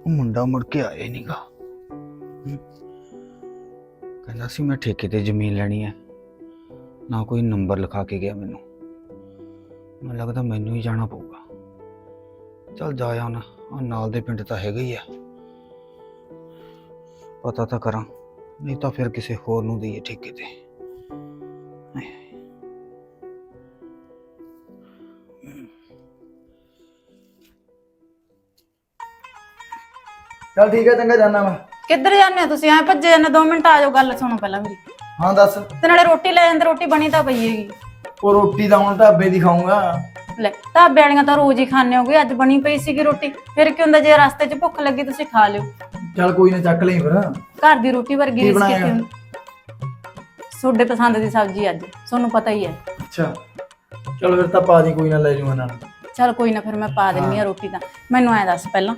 ਉਹ ਮੁੰਡਾ ਮੁੜ ਕੇ ਆਇਆ ਹੀ ਨਹੀਂਗਾ ਕਹਿੰਦਾ ਸੀ ਮੈਂ ਠੇਕੇ ਤੇ ਜ਼ਮੀਨ ਲੈਣੀ ਹੈ। ਨਾ ਕੋਈ ਨੰਬਰ ਲਿਖਾ ਕੇ ਗਿਆ ਮੈਨੂੰ। ਮੈਨੂੰ ਲੱਗਦਾ ਮੈਨੂੰ ਹੀ ਜਾਣਾ ਪਊਗਾ। ਚੱਲ ਜਾ ਆ ਨਾ, ਆਹ ਨਾਲ ਦੇ ਪਿੰਡ ਤਾਂ ਹੈਗਾ ਹੀ ਆ। ਪਤਾ ਤਾਂ ਕਰਾਂ, ਨਹੀਂ ਤਾਂ ਫਿਰ ਕਿਸੇ ਹੋਰ ਨੂੰ ਦੇਈਏ ਠੇਕੇ ਤੇ। ਚੱਲ ਠੀਕ ਹੈ ਚੰਗਾ ਜਾਣਾ ਮੈਂ। ਕਿੱਧਰ ਜਾਂਦੇ ਹੋ ਤੁਸੀਂ? ਐ ਭੱਜੇ ਜਾਂਦੇ 2 ਮਿੰਟ ਆ ਜਾਓ ਗੱਲ ਸੁਣੋ ਪਹਿਲਾਂ ਮੇਰੀ। ਹਾਂ ਦੱਸ। ਤੇ ਨਾਲੇ ਰੋਟੀ ਲੈ ਜਾਂਦੇ ਰੋਟੀ ਬਣੀ ਤਾਂ ਪਈ ਹੈਗੀ। ਉਹ ਰੋਟੀ ਤਾਂ ਹੁਣ ਢਾਬੇ ਦੀ ਖਾਊਂਗਾ। ਲੈ ਢਾਬੇ ਵਾਲੀਆਂ ਤਾਂ ਰੋਜ਼ ਹੀ ਖਾਣੇ ਹੋਗੇ ਅੱਜ ਬਣੀ ਪਈ ਸੀਗੀ ਰੋਟੀ। ਫਿਰ ਕੀ ਹੁੰਦਾ ਜੇ ਰਸਤੇ 'ਚ ਭੁੱਖ ਲੱਗੀ ਤੁਸੀਂ ਖਾ ਲਿਓ। ਚੱਲ ਕੋਈ ਨਾ ਚੱਕ ਲਈ ਫਿਰ। ਘਰ ਦੀ ਰੋਟੀ ਵਰਗੀ ਕੀ ਰੀਸ ਬਣਾਇਆ? ਤੁਹਾਡੇ ਪਸੰਦ ਦੀ ਸਬਜ਼ੀ ਅੱਜ ਤੁਹਾਨੂੰ ਪਤਾ ਹੀ ਹੈ। ਅੱਛਾ। ਚਲ ਫਿਰ ਤਾਂ ਪਾ ਦੀ ਕੋਈ ਨਾ ਲੈ ਜੂਗਾ ਨਾਲ ਚਲ ਕੋਈ ਨਾ ਫਿਰ ਮੈਂ ਪਾ ਦਿੰਨੀ ਆ ਰੋਟੀ ਤਾਂ। ਮੈਨੂੰ ਐ ਦੱਸ ਪਹਿਲਾਂ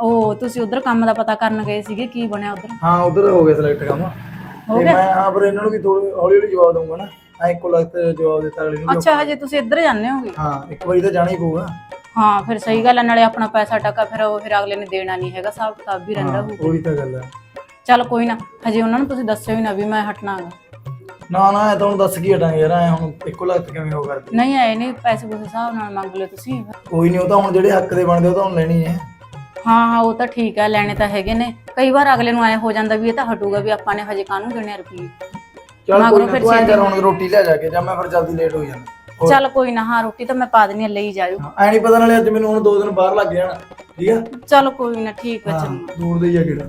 ਉਹ ਤੁਸੀਂ ਉਧਰ ਕੰਮ ਦਾ ਪਤਾ ਕਰਨ ਗਏ ਸੀਗੇ ਕੀ ਬਣਿਆ ਉਧਰ? ਹਾਂ ਉਧਰ ਹੋ ਗਿਆ ਸਿਲੈਕਟ ਕੰਮ। ਹੋ ਤੇ ਗਿਆ? ਮੈਂ ਪਰ ਇਹਨਾਂ ਨੂੰ ਵੀ ਥੋੜੀ ਹੌਲੀ ਹੌਲੀ ਜਵਾਬ ਦਊਂਗਾ ਨਾ। ਐ ਇੱਕੋ ਲਗਤ ਜਵਾਬ ਦਿੱਤਾ ਅਗਲੇ ਨੂੰ ਵੀ ਅੱਛਾ ਹਜੇ ਤੁਸੀਂ ਇੱਧਰ ਜਾਂਦੇ ਹੋਗੇ? ਹਾਂ ਇੱਕ ਵਾਰੀ ਤਾਂ ਜਾਣਾ ਹੀ ਪਊਗਾ। ਹਾਂ ਫਿਰ ਸਹੀ ਗੱਲ ਹੈ ਨਾਲੇ ਆਪਣਾ ਪੈਸਾ ਟਕਾ ਫਿਰ ਉਹ ਫਿਰ ਅਗਲੇ ਨੇ ਦੇਣਾ ਨਹੀਂ ਹੈਗਾ ਹਿਸਾਬ ਕਿਤਾਬ ਵੀ ਰਹਿੰਦਾ ਹਾਂ, ਹੋਊ ਉਹੀ ਤਾਂ ਗੱਲ ਹੈ ਚਲ ਕੋਈ ਨਾ ਹਜੇ ਉਹਨਾਂ ਨੂੰ ਤੁਸੀਂ ਦੱਸਿਓ ਹੀ ਨਾ ਵੀ ਮੈਂ ਹਟਣਾਗਾ ਨਾ ਨਾ ਇਹ ਤੁਹਾਨੂੰ ਦੱਸ ਕੀ ਹਟਾਂਗੇ ਯਾਰ ਐ ਹੁਣ ਇੱਕੋ ਲਗਤ ਕਿਵੇਂ ਹੋ ਕਰਦੇ? ਨਹੀਂ ਆਏ ਨਹੀਂ ਪੈਸੇ ਪੂਸੇ ਹਿਸਾਬ ਨਾਲ ਮੰਗ ਲਿਓ ਤੁਸੀਂ। ਕੋਈ ਨਹੀਂ ਉਹ ਤਾਂ ਹੁਣ ਜਿਹੜੇ ਹੱਕ ਦੇ ਬਣਦੇ ਉਹ ਤਾਂ ਹੁਣ ਲੈਣੀ ਹੈ ਹਾਂ ਹਾਂ ਉਹ ਤਾਂ ਠੀਕ ਹੈ ਲੈਣੇ ਤਾਂ ਹੈਗੇ ਨੇ। ਕਈ ਵਾਰ ਅਗਲੇ ਨੂੰ ਆਏ ਹੋ ਜਾਂਦਾ ਵੀ ਇਹ ਤਾਂ ਹਟੂਗਾ ਵੀ ਆਪਾਂ ਨੇ ਹਜੇ ਕਾਹਨੂੰ ਦੇਣੇ ਰੁਪਏ ਚੱਲ ਮਗਰੋਂ ਕੋਈ ਨਾ ਫਿਰ ਤੂੰ ਐਂ ਛੇਤੀ ਕਰ ਹੁਣ ਰੋਟੀ ਲੈ ਜਾ ਕੇ ਜਾਂ ਮੈਂ ਫਿਰ ਜਲਦੀ ਲੇਟ ਹੋ ਜਾਣਾ ਚੱਲ ਕੋਈ ਨਾ ਹਾਂ ਰੋਟੀ ਤਾਂ ਮੈਂ ਪਾ ਦੇਣੀ ਆ, ਲਈ ਜਾਇਓ। ਐ ਨਹੀਂ ਪਤਾ ਨਾਲੇ ਅੱਜ ਮੈਨੂੰ ਹੁਣ ਦੋ ਦਿਨ ਬਾਹਰ ਲੱਗ ਜਾਣਾ ਠੀਕ ਆ? ਚਲ ਕੋਈ ਨਾ ਠੀਕ ਹੈ ਹਾਂ, ਚੰਗਾ। ਦੂਰ ਦੇ ਹੀ ਆ ਕਿਹੜਾ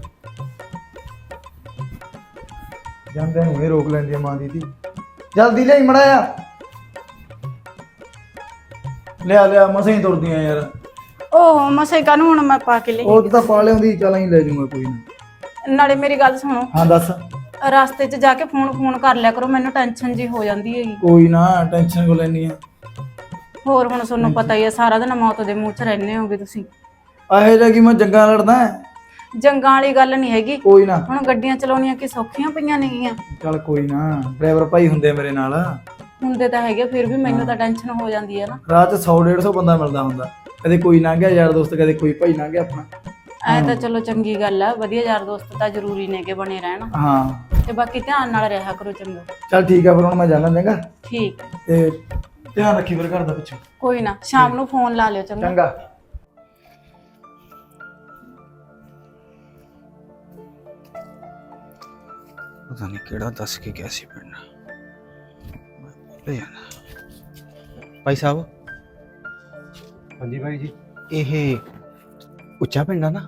ਜਾਂਦੇ ਨੂੰ ਇਹ ਰੋਕ ਲੈਂਦੀ ਆ ਮਾਂ ਦੀ ਧੀ। ਜਲਦੀ ਲਿਆਈ ਮੜਾ ਆ ਲਿਆ ਲਿਆ ਮਸਾਂ ਹੀ ਤੁਰਦੀਆਂ ਯਾਰ। ਉਹ ਮਸੇ ਕਾਨੂੰ ਹੁਣ ਮੈਂ ਪਾ ਕੇ ਲਈ ਉਹ ਤਾਂ ਪਾ ਲਿਆਉਂਦੀ ਚੱਲ ਹੀ ਲੈ ਜਾਊਂਗਾ ਕੋਈ ਨਾ। ਨਾਲੇ ਮੇਰੀ ਗੱਲ ਸੁਣੋ। ਹਾਂ ਦੱਸ। ਰਸਤੇ 'ਚ ਜਾ ਕੇ ਫੋਨ ਫੋਨ ਕਰ ਲਿਆ ਕਰੋ ਮੈਨੂੰ ਟੈਨਸ਼ਨ ਜੀ ਹੋ ਜਾਂਦੀ ਹੈਗੀ। ਕੋਈ ਨਾ ਟੈਨਸ਼ਨ ਕੋ ਲੈਣੀ ਆ? ਹੋਰ ਹੁਣ ਤੁਹਾਨੂੰ ਪਤਾ ਹੀ ਹੈ ਸਾਰਾ ਦਿਨ ਮੌਤ ਦੇ ਮੂੰਹ 'ਚ ਰਹਿੰਦੇ ਹੋਗੇ ਤੁਸੀਂ। ਆਹੇ ਜਾ ਕਿ ਮੈਂ ਜੰਗਾਂ ਲੜਦਾ ਜੰਗਾਂ ਵਾਲੀ ਗੱਲ ਨਹੀਂ ਹੈਗੀ। ਕੋਈ ਨਾ। ਹੁਣ ਗੱਡੀਆਂ ਚਲਾਉਣੀਆਂ ਕਿ ਸੌਖੀਆਂ ਪਈਆਂ ਨੇਗੀਆਂ। ਚੱਲ ਕੋਈ ਨਾ ਡਰਾਈਵਰ ਭਾਈ ਹੁੰਦੇ ਆ ਮੇਰੇ ਨਾਲ। ਹੁੰਦੇ ਤਾਂ ਹੈਗੇ ਫਿਰ ਵੀ ਮੈਨੂੰ ਤਾਂ ਟੈਨਸ਼ਨ ਹੋ ਜਾਂਦੀ ਹੈ ਨਾ। 'ਚ 100 150 ਬੰਦਾ ਮਿਲਦਾ ਹੁੰਦਾ। ਕਦੇ ਕੋਈ ਲੰਘ ਗਿਆ ਯਾਰ ਦੋਸਤ ਕਦੇ ਕੋਈ ਭਾਈ ਲੰਘ ਗਿਆ ਆਪਣਾ। ਐ ਤਾਂ ਚਲੋ ਚੰਗੀ ਗੱਲ ਆ ਵਧੀਆ ਯਾਰ ਦੋਸਤ ਤਾਂ ਜ਼ਰੂਰੀ ਨੇ ਕਿ ਬਣੇ ਰਹਿਣ। ਹਾਂ। ਤੇ ਬਾਕੀ ਧਿਆਨ ਨਾਲ ਰਿਹਾ ਕਰੋ ਚੰਗਾ। ਚੱਲ ਠੀਕ ਆ ਫਿਰ ਹੁਣ ਮੈਂ ਜਾਣਾ ਚੰਗਾ। ਠੀਕ। ਹੈ। ਤੇ ਧਿਆਨ ਰੱਖੀ ਫਿਰ ਘਰ ਦਾ ਪਿੱਛੇ। ਕੋਈ ਨਾ ਸ਼ਾਮ ਨੂੰ ਫੋਨ ਲਾ ਲਿਓ ਚੰਗਾ। ਚੰਗਾ। ਪਤਾ ਨਹੀਂ ਕਿਹੜਾ ਦੱਸ ਕੇ ਗਿਆ ਸੀ ਪਿੰਡ। ਲੈ ਜਾਣਾ ਭਾਈ ਸਾਹਿਬ ਹਾਂਜੀ ਭਾਈ ਜੀ। ਇਹ ਉੱਚਾ ਪਿੰਡ ਆ ਨਾ?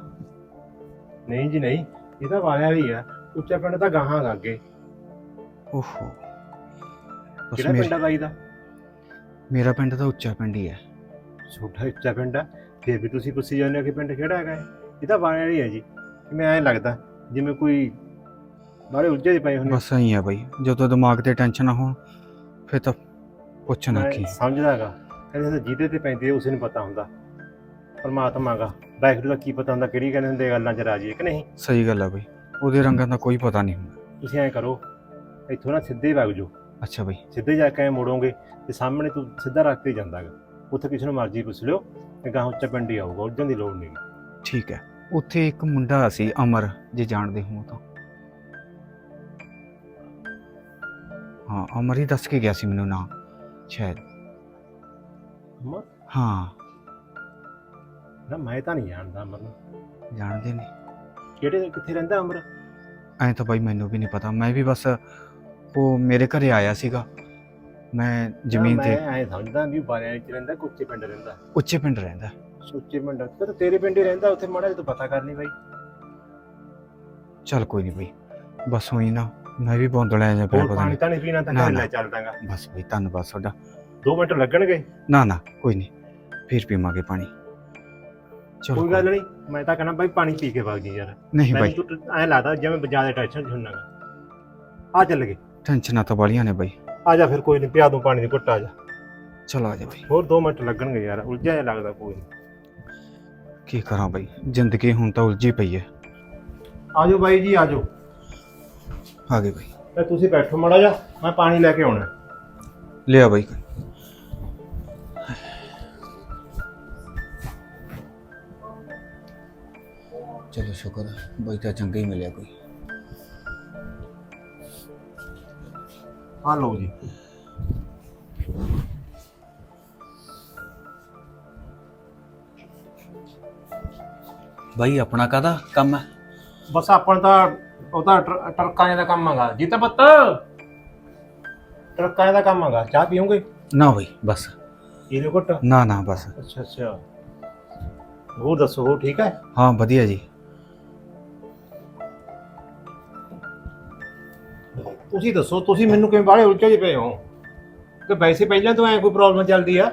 ਨਹੀਂ ਜੀ ਨਹੀਂ। ਇਹ ਤਾਂ ਵਾਲਿਆ ਵਾਲੀ ਆ। ਉੱਚਾ ਪਿੰਡ ਤਾਂ ਗਾਹਾਂ ਗਾ ਅੱਗੇ ਓਹੋ। ਬਸ ਕਿਹੜਾ ਮੇਰਾ ਪਿੰਡ ਆ ਬਾਈ ਦਾ? ਮੇਰਾ ਪਿੰਡ ਤਾਂ ਉੱਚਾ ਪਿੰਡ ਹੀ ਹੈ ਛੋਟਾ ਉੱਚਾ ਪਿੰਡ ਆ। ਫਿਰ ਵੀ ਤੁਸੀਂ ਪੁੱਛੀ ਜਾਂਦੇ ਹੋ ਕਿ ਪਿੰਡ ਕਿਹੜਾ ਹੈਗਾ ਇਹ? ਇਹ ਤਾਂ ਵਾਲਿਆ ਵਾਲੀ ਹੈ ਜੀ। ਮੈਂ ਐਂ ਲੱਗਦਾ ਜਿਵੇਂ ਕੋਈ ਬਾਰੇ ਉੱਜੇ ਦੇ ਪਏ ਹੁੰਦੇ ਬਸ ਐਂ ਆ ਬਾਈ। ਜਦੋਂ ਦਿਮਾਗ ਤੇ ਟੈਨਸ਼ਨ ਨਾ ਹੋਣ ਫਿਰ ਤਾਂ ਪੁੱਛਣਾ ਮੈਂ ਕੀ। ਸਮਝਦਾਗਾ। ਕਹਿੰਦੇ ਹੁੰਦੇ ਜਿਹਦੇ ਤੇ ਪੈਂਦੀ ਹੈ ਉਸੇ ਨੂੰ ਪਤਾ ਹੁੰਦਾ। ਪਰਮਾਤਮਾ ਦਾ ਵਾਹਿਗੁਰੂ ਦਾ ਕੀ ਪਤਾ ਹੁੰਦਾ ਕਿਹੜੀ ਕਹਿੰਦੇ ਹੁੰਦੇ ਗੱਲਾਂ 'ਚ ਰਾਜੀ ਹੈ ਕਿ ਨਹੀਂ? ਸਹੀ ਗੱਲ ਆ ਬਾਈ। ਉਹਦੇ ਰੰਗਾਂ ਦਾ ਕੋਈ ਪਤਾ ਨਹੀਂ ਹੁੰਦਾ। ਤੁਸੀਂ ਐਂ ਕਰੋ ਇੱਥੋਂ ਨਾ ਸਿੱਧੇ ਵਗ ਜਾਓ। ਅੱਛਾ ਬਾਈ। ਸਿੱਧੇ ਜਾ ਕੇ ਐਂ ਮੁੜੋਗੇ ਤੇ ਸਾਹਮਣੇ ਤੂੰ ਸਿੱਧਾ ਰਸਤੇ ਹੀ ਜਾਂਦਾਗਾ। ਉੱਥੇ ਕਿਸੇ ਨੂੰ ਮਰਜ਼ੀ ਪੁੱਛ ਲਿਓ ਤੇ ਗਾਂ ਉੱਚਾ ਪਿੰਡ ਹੀ ਆਊਗਾ ਉੱਜਣ ਦੀ ਲੋੜ ਨਹੀਂ। ਠੀਕ ਹੈ। ਉੱਥੇ ਇੱਕ ਮੁੰਡਾ ਸੀ ਅਮਰ ਜੇ ਜਾਣਦੇ ਹੋ ਤਾਂ। ਹਾਂ ਅਮਰ ਹੀ ਦੱਸ ਕੇ ਗਿਆ ਸੀ ਮੈਨੂੰ ਨਾ ਸ਼ਾਇਦ। ਅਮਰ ਹਾਂ। ਨਾ ਮੈਂ ਤਾਂ ਨਹੀਂ ਜਾਣਦਾ ਅਮਰ ਨੂੰ। ਜਾਣਦੇ ਨੇ। ਕਿਹੜੇ ਕਿੱਥੇ ਰਹਿੰਦਾ ਅਮਰ? ਐਂ ਤਾਂ ਬਾਈ ਮੈਨੂੰ ਵੀ ਨਹੀਂ ਪਤਾ। ਮੈਂ ਵੀ ਬਸ ਉਹ ਮੇਰੇ ਘਰੇ ਆਇਆ ਸੀਗਾ। ਮੈਂ ਜ਼ਮੀਨ ਤੇ ਮੈਂ ਐਂ ਸਮਝਦਾ ਵੀ ਬਾਰਿਆਂ ਵਿੱਚ ਰਹਿੰਦਾ ਕੁੱਚੇ ਪਿੰਡ ਰਹਿੰਦਾ। ਉੱਚੇ ਪਿੰਡ ਰਹਿੰਦਾ। ਸੁੱਚੇ ਪਿੰਡ ਤੇ ਤੇਰੇ ਪਿੰਡ ਹੀ ਰਹਿੰਦਾ ਉੱਥੇ ਮਾੜਾ ਜਿਹਾ ਤੂੰ ਪਤਾ ਕਰ ਲਈ ਬਾਈ। ਚੱਲ ਕੋਈ ਨਹੀਂ ਬਾਈ। ਬਸ ਹੋਈ ਨਾ ਮੈਂ ਵੀ ਬੌਂਦਲ ਜਾਂ ਪਿਆ ਹੋਰ ਪਤਾ ਪਾਣੀ ਨਹੀਂ। ਤਾਂ ਨਹੀਂ ਪੀਣਾ ਤਾਂ ਨਾ, ਘਰ ਨਾ। ਲੈ ਚੱਲਦਾਗਾ ਬਸ ਬਈ ਧੰਨਵਾਦ ਤੁਹਾਡਾ। 2 ਮਿੰਟ ਲੱਗਣਗੇ? ਨਾ ਨਾ ਕੋਈ ਨਹੀਂ। ਫਿਰ ਪੀਵਾਂਗੇ ਪਾਣੀ। ਚਲੋ ਕੋਈ ਗੱਲ ਨਹੀਂ ਮੈਂ ਤਾਂ ਕਹਿੰਦਾ ਬਾਈ ਪਾਣੀ ਪੀ ਕੇ ਵਗ ਜੀ ਯਾਰ। ਨਹੀਂ ਬਾਈ। ਤੂੰ ਐਂ ਲੱਗਦਾ ਜਿਵੇਂ ਜ਼ਿਆਦਾ ਟੈਨਸ਼ਨ ਹੁੰਨਾਗਾ ਆ ਚੱਲ ਗਏ। ਟੈਨਸ਼ਨਾਂ ਤਾਂ ਵਾਲੀਆਂ ਨੇ ਬਾਈ। ਆ ਜਾ ਫਿਰ ਕੋਈ ਨਹੀਂ ਪਿਆ ਦੂੰ ਪਾਣੀ ਦੀ ਘੁੱਟ ਆ ਜਾ। ਚਲ ਆ ਜਾ ਬਾਈ। ਹੋਰ 2 ਮਿੰਟ ਲੱਗਣਗੇ ਯਾਰ ਉਲਝਿਆ ਜਿਹਾ ਲੱਗਦਾ ਕੋਈ ਨਹੀਂ। ਕੀ ਕਰਾਂ ਬਾਈ? ਜ਼ਿੰਦਗੀ ਹੁਣ ਤਾਂ ਉਲਝੀ ਪਈ ਹੈ ਆਜੋ ਬਾਈ ਜੀ ਆਜੋ। ਆ ਗਏ ਬਾਈ। ਤੇ ਤੁਸੀਂ ਬੈਠੋ ਮਾੜਾ ਜਾ ਮੈਂ ਪਾਣੀ ਲੈ ਕੇ ਆਉਣਾ। ਲਿਆ ਬਾਈ। ਸ਼ੁਕਰ ਤਾਂ ਚੰਗਾ ਹੀ ਮਿਲਿਆ ਕੋਈ। ਆ ਲਓ ਜੀ। ਬਾਈ ਆਪਣਾ ਕਾਦਾ ਕੰਮ ਹੈ ਬਸ ਆਪਾਂ ਤਾਂ ਉਹ ਤਾਂ ਟਰ- ਟਰੱਕਾਂ ਦਾ ਕੰਮ ਹੈਗਾ ਜੀਤਾ ਪੁੱਤ! ਟਰੱਕਾਂ ਦਾ ਕੰਮ ਹੈਗਾ ਚਾਹ ਪੀਓਗੇ? ਨਾ ਬਾਈ ਬਸ। ਇਹਦੇ ਘੁੱਟ? ਨਾ ਨਾ ਬਸ। ਅੱਛਾ ਅੱਛਾ। ਹੋਰ ਦੱਸੋ ਹੋਰ ਠੀਕ ਹੈ ਹਾਂ ਵਧੀਆ ਜੀ। ਤੁਸੀਂ ਦੱਸੋ ਤੁਸੀਂ ਮੈਨੂੰ ਕਿਵੇਂ ਬਾਹਲੇ ਉਲਝੇ ਜਿਹੇ ਪਏ ਹੋ? ਕਿ ਵੈਸੇ ਪਹਿਲਾਂ ਤੋਂ ਐ ਕੋਈ ਪ੍ਰੋਬਲਮ ਚੱਲਦੀ ਆ?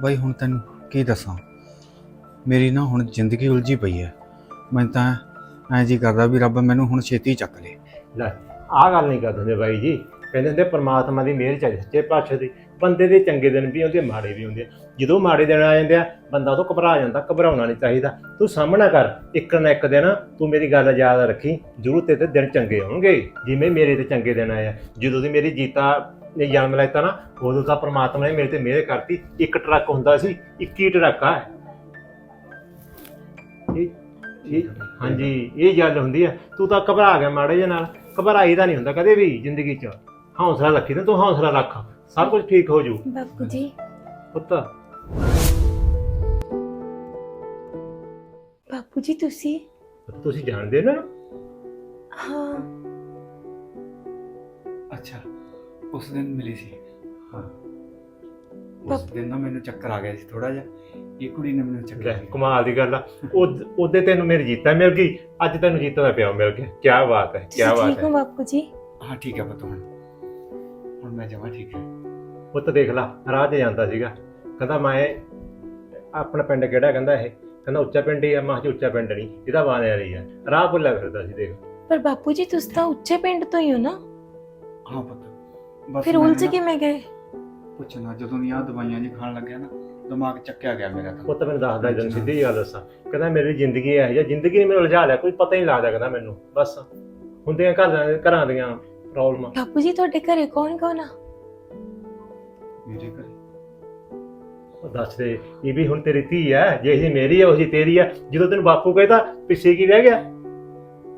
ਬਾਈ ਹੁਣ ਤੈਨੂੰ ਕੀ ਦੱਸਾਂ? ਮੇਰੀ ਨਾ ਹੁਣ ਜ਼ਿੰਦਗੀ ਉਲਝੀ ਪਈ ਹੈ ਮੈਂ ਤਾਂ ਐਂ ਜੀ ਕਰਦਾ ਵੀ ਰੱਬ ਮੈਨੂੰ ਹੁਣ ਛੇਤੀ ਚੱਕ ਲੇ। ਲੈ ਆਹ ਗੱਲ ਨਹੀਂ ਕਰਦੇ ਬਾਈ ਜੀ। ਕਹਿੰਦੇ ਹੁੰਦੇ ਪ੍ਰਮਾਤਮਾ ਦੀ ਮਿਹਰ ਚਾਹੀਦੀ, ਸੱਚੇ ਪਾਤਸ਼ਾਹ ਦੀ। ਬੰਦੇ ਦੇ ਚੰਗੇ ਦਿਨ ਵੀ ਆਉਂਦੇ ਮਾੜੇ ਵੀ ਆਉਂਦੇ ਆ। ਜਦੋਂ ਮਾੜੇ ਦਿਨ ਆ ਜਾਂਦੇ ਆ, ਬੰਦਾ ਤੋਂ ਘਬਰਾ ਜਾਂਦਾ, ਘਬਰਾਉਣਾ ਨਹੀਂ ਚਾਹੀਦਾ। ਤੂੰ ਸਾਹਮਣਾ ਕਰ, ਇੱਕ ਨਾ ਇੱਕ ਦਿਨ ਤੂੰ ਮੇਰੀ ਗੱਲ ਯਾਦ ਰੱਖੀ, ਜ਼ਰੂਰ ਤੇਰੇ ਤੇ ਦਿਨ ਚੰਗੇ ਆਉਣਗੇ। ਜਿਵੇਂ ਮੇਰੇ ਤੇ ਚੰਗੇ ਦਿਨ ਆਏ ਆ। ਜਦੋਂ ਦੀ ਮੇਰੀ ਜੀਤਾ ਨੇ ਜਨਮ ਲੈਤਾ ਨਾ, ਉਦੋਂ ਤਾਂ ਪ੍ਰਮਾਤਮਾ ਨੇ ਮੇਰੇ ਤੇ ਮਿਹਰ ਕਰਤੀ। ਇੱਕ ਟਰੱਕ ਹੁੰਦਾ ਸੀ 21 ਟਰੱਕ ਆ। ਇਹ ਇਹ, ਹਾਂਜੀ, ਇਹ ਗੱਲ ਹੁੰਦੀ ਆ। ਤੂੰ ਤਾਂ ਘਬਰਾ ਗਿਆ ਮਾੜੇ ਜਿਹੇ ਨਾਲ। ਘਬਰਾਈਦਾ ਨਹੀਂ ਹੁੰਦਾ ਕਦੇ ਵੀ ਜ਼ਿੰਦਗੀ 'ਚ। ਹੌਸਲਾ ਰੱਖੀ ਤੇ ਤੂੰ ਹੌਸਲਾ ਰੱਖ। ਸਭ ਕੁਝ ਠੀਕ ਹੋ ਜੂ। ਬਾਪੂ ਜੀ। ਪੁੱਤ। ਬਾਪੂ ਜੀ ਤੁਸੀਂ? ਤੁਸੀਂ ਜਾਣਦੇ ਨਾ? ਹਾਂ। ਅੱਛਾ ਉਸ ਦਿਨ ਮਿਲੀ ਸੀ। ਹਾਂ। ਉਸ ਦਿਨ ਨਾ ਮੈਨੂੰ ਚੱਕਰ ਆ ਗਿਆ ਸੀ ਥੋੜਾ ਜਿਹਾ। ਇਹ ਕੁੜੀ ਨੇ ਮੈਨੂੰ ਚੱਕਰ ਕਮਾਲ ਦੀ ਗੱਲ ਆ। ਉਹ- ਉਹਦੇ ਤੈਨੂੰ ਮੇਰੀ ਜੀਤਾ ਮਿਲ ਗਈ। ਅੱਜ ਤੈਨੂੰ ਜੀਤਾ ਦਾ ਪਿਓ ਮਿਲ ਗਿਆ। ਕੀ ਬਾਤ ਹੈ ਕੀ ਤੁਸੀਂ ਬਾਤ ਠੀਕ ਹੈ ਹੋ। ਬਾਪੂ ਜੀ? ਹਾਂ ਠੀਕ ਹੈ ਪੁੱਤ ਹੁਣ। ਹੁਣ ਮੈਂ ਜਮਾ ਠੀਕ ਹੈ। ਪੁੱਤ ਦੇਖ ਲਾ ਰਾਹ ਜਾਂਦਾ ਸੀਗਾ। ਕਹਿੰਦਾ ਮੈਂ ਆਪਣਾ ਪਿੰਡ ਕਿਹੜਾ ਕਹਿੰਦਾ ਇਹ? ਕਹਿੰਦਾ ਉੱਚਾ ਪਿੰਡ ਹੀ ਆ ਮਾਹ ਚ ਉੱਚਾ ਪਿੰਡ ਨਹੀਂ ਇਹਦਾ ਬਾਣੇ ਵਾਲੀ ਆ। ਰਾਹ ਭੁੱਲਿਆ ਫਿਰਦਾ ਸੀ ਦੇਖ। ਪਰ ਬਾਪੂ ਜੀ ਤੁਸੀਂ ਤਾਂ ਉੱਚੇ ਪਿੰਡ ਤੋਂ ਹੀ ਹੋ ਨਾ। ਹਾਂ ਪੁੱਤ ਬਸ ਫਿਰ ਉਲਝ ਨਾ ਕਿਵੇਂ ਗਏ? ਪੁੱਛਣਾ ਜਦੋਂ ਦੀ ਆ ਦਵਾਈਆਂ ਜੀ ਖਾਣ ਲੱਗਿਆ ਨਾ ਦਿਮਾਗ ਚੱਕਿਆ ਗਿਆ ਮੇਰਾ ਤਾਂ। ਪੁੱਤ ਮੈਨੂੰ ਦੱਸਦਾ ਜਦੋਂ ਸਿੱਧੀ ਜਿਹੀ ਗੱਲ ਦੱਸਾਂ। ਕਹਿੰਦਾ ਮੇਰੀ ਜ਼ਿੰਦਗੀ ਇਹ ਜਾਂ ਜ਼ਿੰਦਗੀ ਨੇ ਮੈਨੂੰ ਉਲਝਾ ਲਿਆ ਕੋਈ ਪਤਾ ਹੀ ਨਹੀਂ ਲੱਗਦਾ ਕਹਿੰਦਾ ਮੈਨੂੰ ਬਸ। ਹੁੰਦੀਆਂ ਘਰਾਂ ਘਰਾਂ ਦੀਆਂ ਪ੍ਰੋਬਲਮਾਂ ਬਾਪੂ ਜੀ ਤੁਹਾਡੇ ਘਰੇ ਕੌਣ ਕੌਣ ਆ? ਮੇਰੇ ਘਰੇ? ਉਹ ਦੱਸ ਦੇ ਇਹ ਵੀ ਹੁਣ ਤੇਰੀ ਧੀ ਹੈ ਜੇ ਇਹ ਮੇਰੀ ਹੈ ਉਹ ਜੀ ਤੇਰੀ ਹੈ ਜਦੋਂ ਤੈਨੂੰ ਬਾਪੂ ਕਹਿੰਦਾ ਪਿੱਛੇ ਕੀ ਰਹਿ ਗਿਆ?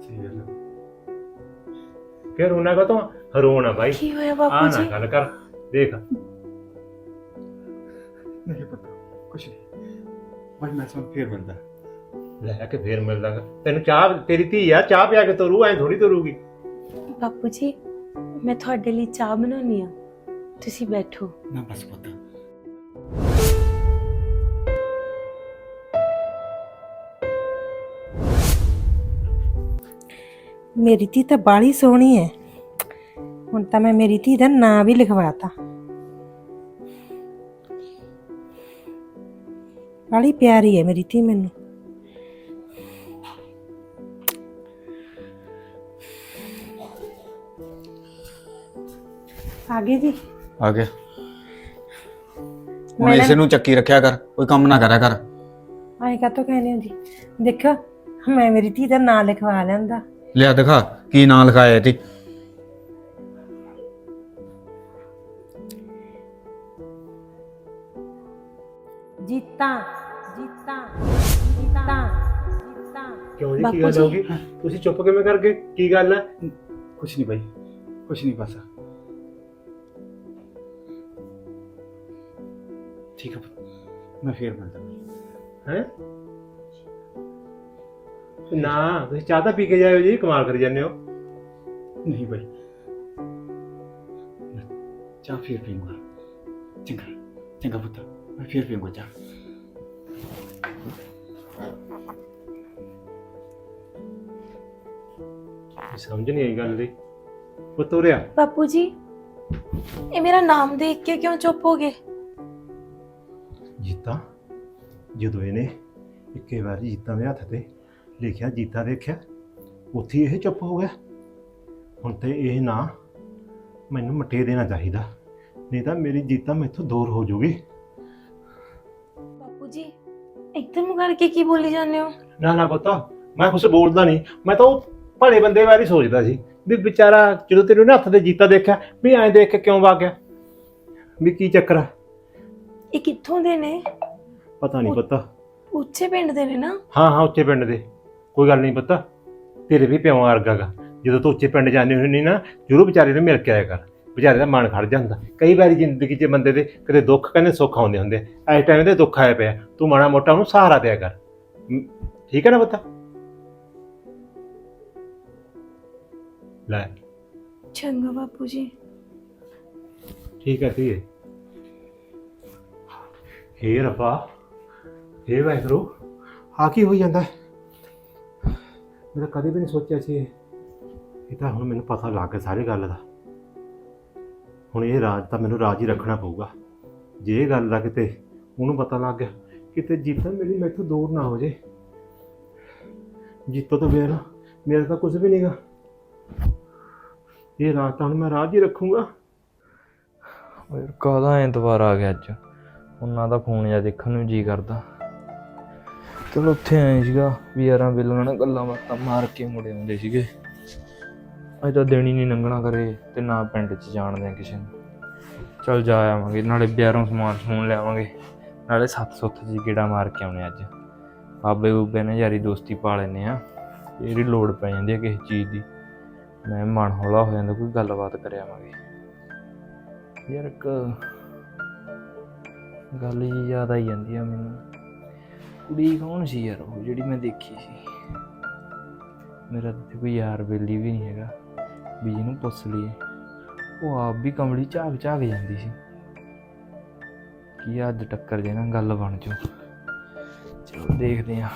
ਸਹੀ ਗੱਲ ਹੈ। ਫਿਰ ਉਹਨਾਂ ਕਾ ਤੋਂ ਹਰੋਣਾ ਬਾਈ। ਕੀ ਹੋਇਆ ਆ ਬਾਪੂ ਨਾ ਜੀ? ਗੱਲ ਕਰ ਦੇਖ। ਨਹੀਂ ਪਤਾ ਕੁਛ ਨਹੀਂ। ਭਾਈ ਮੈਂ ਤੁਹਾਨੂੰ ਫੇਰ ਮਿਲਦਾ। ਲੈ ਕੇ ਫੇਰ ਮਿਲਦਾਗਾ ਤੈਨੂੰ ਚਾਹ ਤੇਰੀ ਧੀ ਆ ਚਾਹ ਪਿਆ ਕੇ ਤੋਰੂ ਐ ਥੋੜੀ ਤੋਰੂਗੀ। ਬਾਪੂ ਜੀ ਮੈਂ ਤੁਹਾਡੇ ਲਈ ਚਾਹ ਬਣਾਉਣੀ ਆ ਤੁਸੀਂ ਬੈਠੋ। ਨਾ ਬਸ ਪੁੱਤ। ਮੇਰੀ ਧੀ ਤਾਂ ਬਾਲੀ ਸੋਹਣੀ ਹੈ। ਹੁਣ ਤਾਂ ਮੈਂ ਮੇਰੀ ਧੀ ਦਾ ਨਾਂ ਵੀ ਲਿਖਵਾਤਾ। ਬਾਲੀ ਪਿਆਰੀ ਹੈ ਮੇਰੀ ਧੀ ਮੈਨੂੰ। ਆ ਜੀ। ਆ ਗਿਆ ਹੁਣ ਇਸੇ ਨੂੰ ਚੱਕੀ ਰੱਖਿਆ ਕਰ ਕੋਈ ਕੰਮ ਨਾ ਕਰਿਆ ਕਰ। ਆਏ ਕਾਤੋਂ ਕਹਿੰਦੇ ਹੋ ਜੀ? ਦੇਖੋ ਮੈਂ ਮੇਰੀ ਧੀ ਦਾ ਨਾਂ ਲਿਖਵਾ ਲੈਂਦਾ। ਲਿਆ ਦਿਖਾ ਕੀ ਨਾਂ ਲਿਖਾਇਆ ਤੇ ਜੀਤਾ ਜੀਤਾ ਜੀਤਾ ਜੀਤਾ। ਕਿਉਂ ਜੀ ਕੀ ਬਾਪੂ ਗੱਲ ਜੀ। ਹੋ ਗਈ? ਤੁਸੀਂ ਚੁੱਪ ਕਿਵੇਂ ਕਰ ਗਏ? ਕੀ ਗੱਲ ਹੈ ਕੁਛ ਨਹੀਂ ਭਾਈ ਕੁਛ ਨਹੀਂ ਬਸ। ਠੀਕ ਹੈ ਪੁੱਤ। ਮੈਂ ਫੇਰ ਮਿਲਦਾ। ਹੈ? ਨਾ ਤੁਸੀਂ ਚਾਹ ਤਾਂ ਪੀ ਕੇ ਜਾਇਓ ਜੀ ਕਮਾਲ ਕਰੀ ਜਾਂਦੇ ਹੋ। ਨਹੀਂ ਭਾਈ ਚਾਹ ਫੇਰ ਪੀਊਂਗਾ। ਚੰਗਾ ਚੰਗਾ ਪੁੱਤ। ਮੈਂ ਫੇਰ ਪੀਊਂਗਾ ਚਾਹ। ਸਮਝ ਨਹੀਂ ਆਈ ਗੱਲ ਦੀ। ਪੁੱਤ ਉਰਿਆ ਬਾਪੂ ਜੀ ਇਹ ਮੇਰਾ ਨਾਮ ਦੇਖ ਕੇ ਕਿਉਂ ਚੁੱਪ ਹੋ ਗਏ? ਜੀਤਾ। ਜਦੋਂ ਇਹਨੇ ਇੱਕੇ ਵਾਰ ਜੀਤਾ ਦੇ ਹੱਥ ਤੇ ਲਿਖਿਆ ਜੀਤਾ ਦੇਖਿਆ ਉੱਥੇ ਇਹ ਚੁੱਪ ਹੋ ਗਿਆ। ਹੁਣ ਤੇ ਇਹ ਨਾ ਮੈਨੂੰ ਮਟੇ ਦੇਣਾ ਚਾਹੀਦਾ ਨਹੀਂ ਤਾਂ ਮੇਰੀ ਜੀਤਾ ਮੈਥੋਂ ਦੂਰ ਹੋ ਜਾਊਗੀ ਬਾਪੂ ਜੀ ਇੱਧਰ ਨੂੰ ਕਰਕੇ ਕੀ ਬੋਲੀ ਜਾਂਦੇ ਹੋ? ਨਾ ਨਾ ਪਤਾ ਮੈਂ ਕੁਛ ਬੋਲਦਾ ਨਹੀਂ। ਮੈਂ ਤਾਂ ਉਹ ਭਲੇ ਬੰਦੇ ਬਾਰੇ ਸੋਚਦਾ ਸੀ ਵੀ ਵਿਚਾਰਾ ਜਦੋਂ ਤੇਰੇ ਹੱਥ ਤੇ ਜੀਤਾ ਦੇਖਿਆ ਵੀ ਐਂ ਦੇਖ ਕੇ ਕਿਉਂ ਵਗ ਗਿਆ ਵੀ ਕੀ ਚੱਕਰ ਆ? ਇਹ ਕਿੱਥੋਂ ਦੇ ਨੇ? ਪਤਾ ਨਹੀਂ ਪਤਾ। ਉੱਚੇ ਪਿੰਡ ਦੇ ਨੇ ਨਾ? ਹਾਂ ਹਾਂ ਉੱਚੇ ਪਿੰਡ ਦੇ। ਕੋਈ ਗੱਲ ਨਹੀਂ ਪਤਾ। ਤੇਰੇ ਵੀ ਪਿਓ ਵਰਗਾ ਗਾ। ਜਦੋਂ ਤੂੰ ਉੱਚੇ ਪਿੰਡ ਜਾਂਦੀ ਹੁੰਦੀ ਨਾ ਜ਼ਰੂਰ ਵਿਚਾਰੇ ਨੂੰ ਮਿਲ ਕੇ ਆਇਆ ਕਰ। ਵਿਚਾਰੇ ਦਾ ਮਨ ਖੜ ਜਾਂਦਾ। ਕਈ ਵਾਰੀ ਜ਼ਿੰਦਗੀ 'ਚ ਬੰਦੇ ਦੇ ਕਦੇ ਦੁੱਖ ਕਹਿੰਦੇ ਸੁੱਖ ਆਉਂਦੇ ਹੁੰਦੇ। ਇਸ ਟਾਈਮ ਤੇ ਦੁੱਖ ਆਇਆ ਪਿਆ ਤੂੰ ਮਾੜਾ ਮੋਟਾ ਉਹਨੂੰ ਸਹਾਰਾ ਦਿਆ ਕਰ। ਮ, ਠੀਕ ਹੈ ਨਾ ਪਤਾ? ਲੈ। ਚੰਗਾ ਬਾਪੂ ਜੀ। ਠੀਕ ਹੈ ਧੀਏ। ਹੇ ਰੱਬਾ ਹੇ ਵਾਹਿਗੁਰੂ। ਆ ਕੀ ਹੋਈ ਜਾਂਦਾ ਹੈ? ਮੈਂ ਤਾਂ ਕਦੇ ਵੀ ਨਹੀਂ ਸੋਚਿਆ ਸੀ। ਇਹ ਤਾਂ ਹੁਣ ਮੈਨੂੰ ਪਤਾ ਲੱਗ ਗਿਆ ਸਾਰੀ ਗੱਲ ਦਾ। ਹੁਣ ਇਹ ਰਾਜ ਤਾਂ ਮੈਨੂੰ ਰਾਜ ਹੀ ਰੱਖਣਾ ਪਊਗਾ। ਜੇ ਇਹ ਗੱਲ ਦਾ ਕਿਤੇ ਉਹਨੂੰ ਪਤਾ ਲੱਗ ਗਿਆ ਕਿਤੇ ਜੀਤਾ ਮੇਰੀ ਮੈਥੋਂ ਦੂਰ ਨਾ ਹੋ ਜੇ। ਜੀਤੋ ਤਾਂ ਮੇਰਾ ਮੇਰਾ ਤਾਂ ਕੁਝ ਵੀ ਨਹੀਂਗਾ। ਇਹ ਰਾਜ ਤਾਂ ਹੁਣ ਮੈਂ ਰਾਜ ਹੀ ਰੱਖੂੰਗਾ। ਓਏ ਕਾਹਦਾ ਐਤਵਾਰ ਆ ਗਿਆ ਅੱਜ? ਉਹਨਾਂ ਦਾ ਫੋਨ ਜਾਂ ਦੇਖਣ ਨੂੰ ਜੀ ਕਰਦਾ। ਚਲੋ ਉੱਥੇ ਆਏ ਸੀਗਾ ਵੀ ਯਾਰਾਂ ਬਿੱਲਾਂ ਨਾਲ ਗੱਲਾਂ ਬਾਤਾਂ ਮਾਰ ਕੇ ਮੁੜੇ ਆਉਂਦੇ ਸੀਗੇ। ਅੱਜ ਤਾਂ ਦਿਨ ਨਹੀਂ ਲੰਘਣਾ ਕਰੇ ਤੇ ਨਾ ਪਿੰਡ 'ਚ ਜਾਣਦੇ ਆ ਕਿਸੇ ਨੂੰ। ਚਲ ਜਾ ਆਵਾਂਗੇ, ਨਾਲੇ ਬਿਆਰੋਂ ਸਮਾਨ ਸਮੂਨ ਲਿਆਵਾਂਗੇ ਨਾਲੇ ਸੱਤ ਸੁੱਤ ਜੀ ਗੇੜਾ ਮਾਰ ਕੇ ਆਉਣੇ ਅੱਜ। ਬਾਬੇ ਬੂਬੇ ਨੇ ਯਾਰੀ ਦੋਸਤੀ ਪਾ ਲੈਨੇ ਆ। ਇਹਦੀ ਲੋੜ ਪੈ ਜਾਂਦੀ ਹੈ ਕਿਸੇ ਚੀਜ਼ ਦੀ। ਮੈਂ ਮਨ ਹੌਲਾ ਹੋ ਜਾਂਦਾ, ਕੋਈ ਗੱਲਬਾਤ ਕਰ ਆਵਾਂਗੇ। ਯਾਰ ਇੱਕ ਗੱਲ ਜੀ ਯਾਦ ਆਈ ਜਾਂਦੀ ਆ ਮੈਨੂੰ। ਕੁੜੀ ਕੌਣ ਸੀ ਯਾਰ ਉਹ ਜਿਹੜੀ ਮੈਂ ਦੇਖੀ ਸੀ? ਮੇਰਾ ਤੇ ਕੋਈ ਯਾਰ ਬੇਲੀ ਵੀ ਨਹੀਂ ਹੈਗਾ, ਵੀ ਜਿਹਨੂੰ ਪੁੱਛ ਲਈਏ। ਉਹ ਆਪ ਵੀ ਕਮਲੀ ਝਾਕ ਝਾਕ ਜਾਂਦੀ ਸੀ। ਕੀ ਅੱਜ ਟੱਕਰ ਜੇ ਨਾ ਗੱਲ ਬਣ ਜੂ ਚਲੋ ਦੇਖਦੇ ਆ।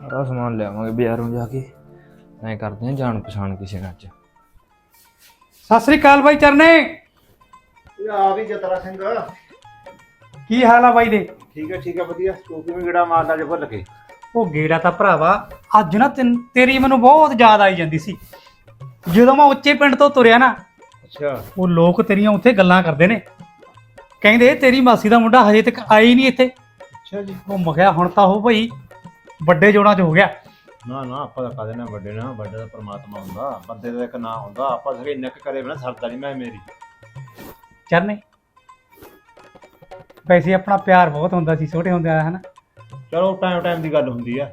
ਸਾਰਾ ਸਮਾਨ ਲਿਆਵਾਂਗੇ ਬਾਜ਼ਾਰੋਂ ਜਾ ਕੇ। ਐਂ ਕਰਦੇ ਆ ਜਾਣ ਪਛਾਣ ਕਿਸੇ ਨਾਲ ਚ। ਸਤਿ ਸ੍ਰੀ ਅਕਾਲ ਬਾਈ ਚਰਨੇ। ਆ ਵੀ ਜਤਰਾ ਸਿੰਘ। ਕੀ ਹਾਲ ਆ ਬਾਈ ਦੇ? ਠੀਕ ਹੈ ਠੀਕ ਹੈ ਵਧੀਆ। ਤੂੰ ਕਿਵੇਂ ਗੇੜਾ ਮਾਰਦਾ ਜੇ ਭੁੱਲ ਕੇ? ਉਹ ਗੇੜਾ ਤਾਂ ਭਰਾਵਾ ਅੱਜ ਨਾ ਤੈਨ- ਤੇਰੀ ਮੈਨੂੰ ਬਹੁਤ ਯਾਦ ਆਈ ਜਾਂਦੀ ਸੀ। ਜਦੋਂ ਮੈਂ ਉੱਚੇ ਪਿੰਡ ਤੋਂ ਤੁਰਿਆ ਨਾ ਅੱਛਾ। ਉਹ ਲੋਕ ਤੇਰੀਆਂ ਉੱਥੇ ਗੱਲਾਂ ਕਰਦੇ ਨੇ। ਕਹਿੰਦੇ ਤੇਰੀ ਮਾਸੀ ਦਾ ਮੁੰਡਾ ਹਜੇ ਤੱਕ ਆਈ ਨਹੀਂ ਇੱਥੇ। ਅੱਛਾ ਜੀ। ਉਹ ਮਖਿਆ ਹੁਣ ਤਾਂ ਉਹ ਭਾਈ ਵੱਡੇ ਜੋੜਾਂ 'ਚ ਹੋ ਗਿਆ। ਨਾ ਨਾ ਆਪਾਂ ਤਾਂ ਕਦੇ ਨਾ ਵੱਡੇ ਨਾ? ਵੱਡੇ ਦਾ ਪ੍ਰਮਾਤਮਾ ਹੁੰਦਾ ਬੰਦੇ ਦਾ ਇੱਕ ਨਾਂ ਹੁੰਦਾ ਆਪਾਂ ਸਗੇ ਨਿੱਕ ਕਰੇ ਬਿਨਾ ਸਰਦਾ ਨਹੀਂ ਮੈਂ ਮੇਰੀ। ਚਰਨੇ ਵੈਸੇ ਆਪਣਾ ਪਿਆਰ ਬਹੁਤ ਹੁੰਦਾ ਸੀ ਛੋਟੇ ਹੁੰਦਿਆਂ ਹਨਾ? ਚਲੋ ਟਾਈਮ ਟਾਈਮ ਦੀ ਗੱਲ ਹੁੰਦੀ ਆ।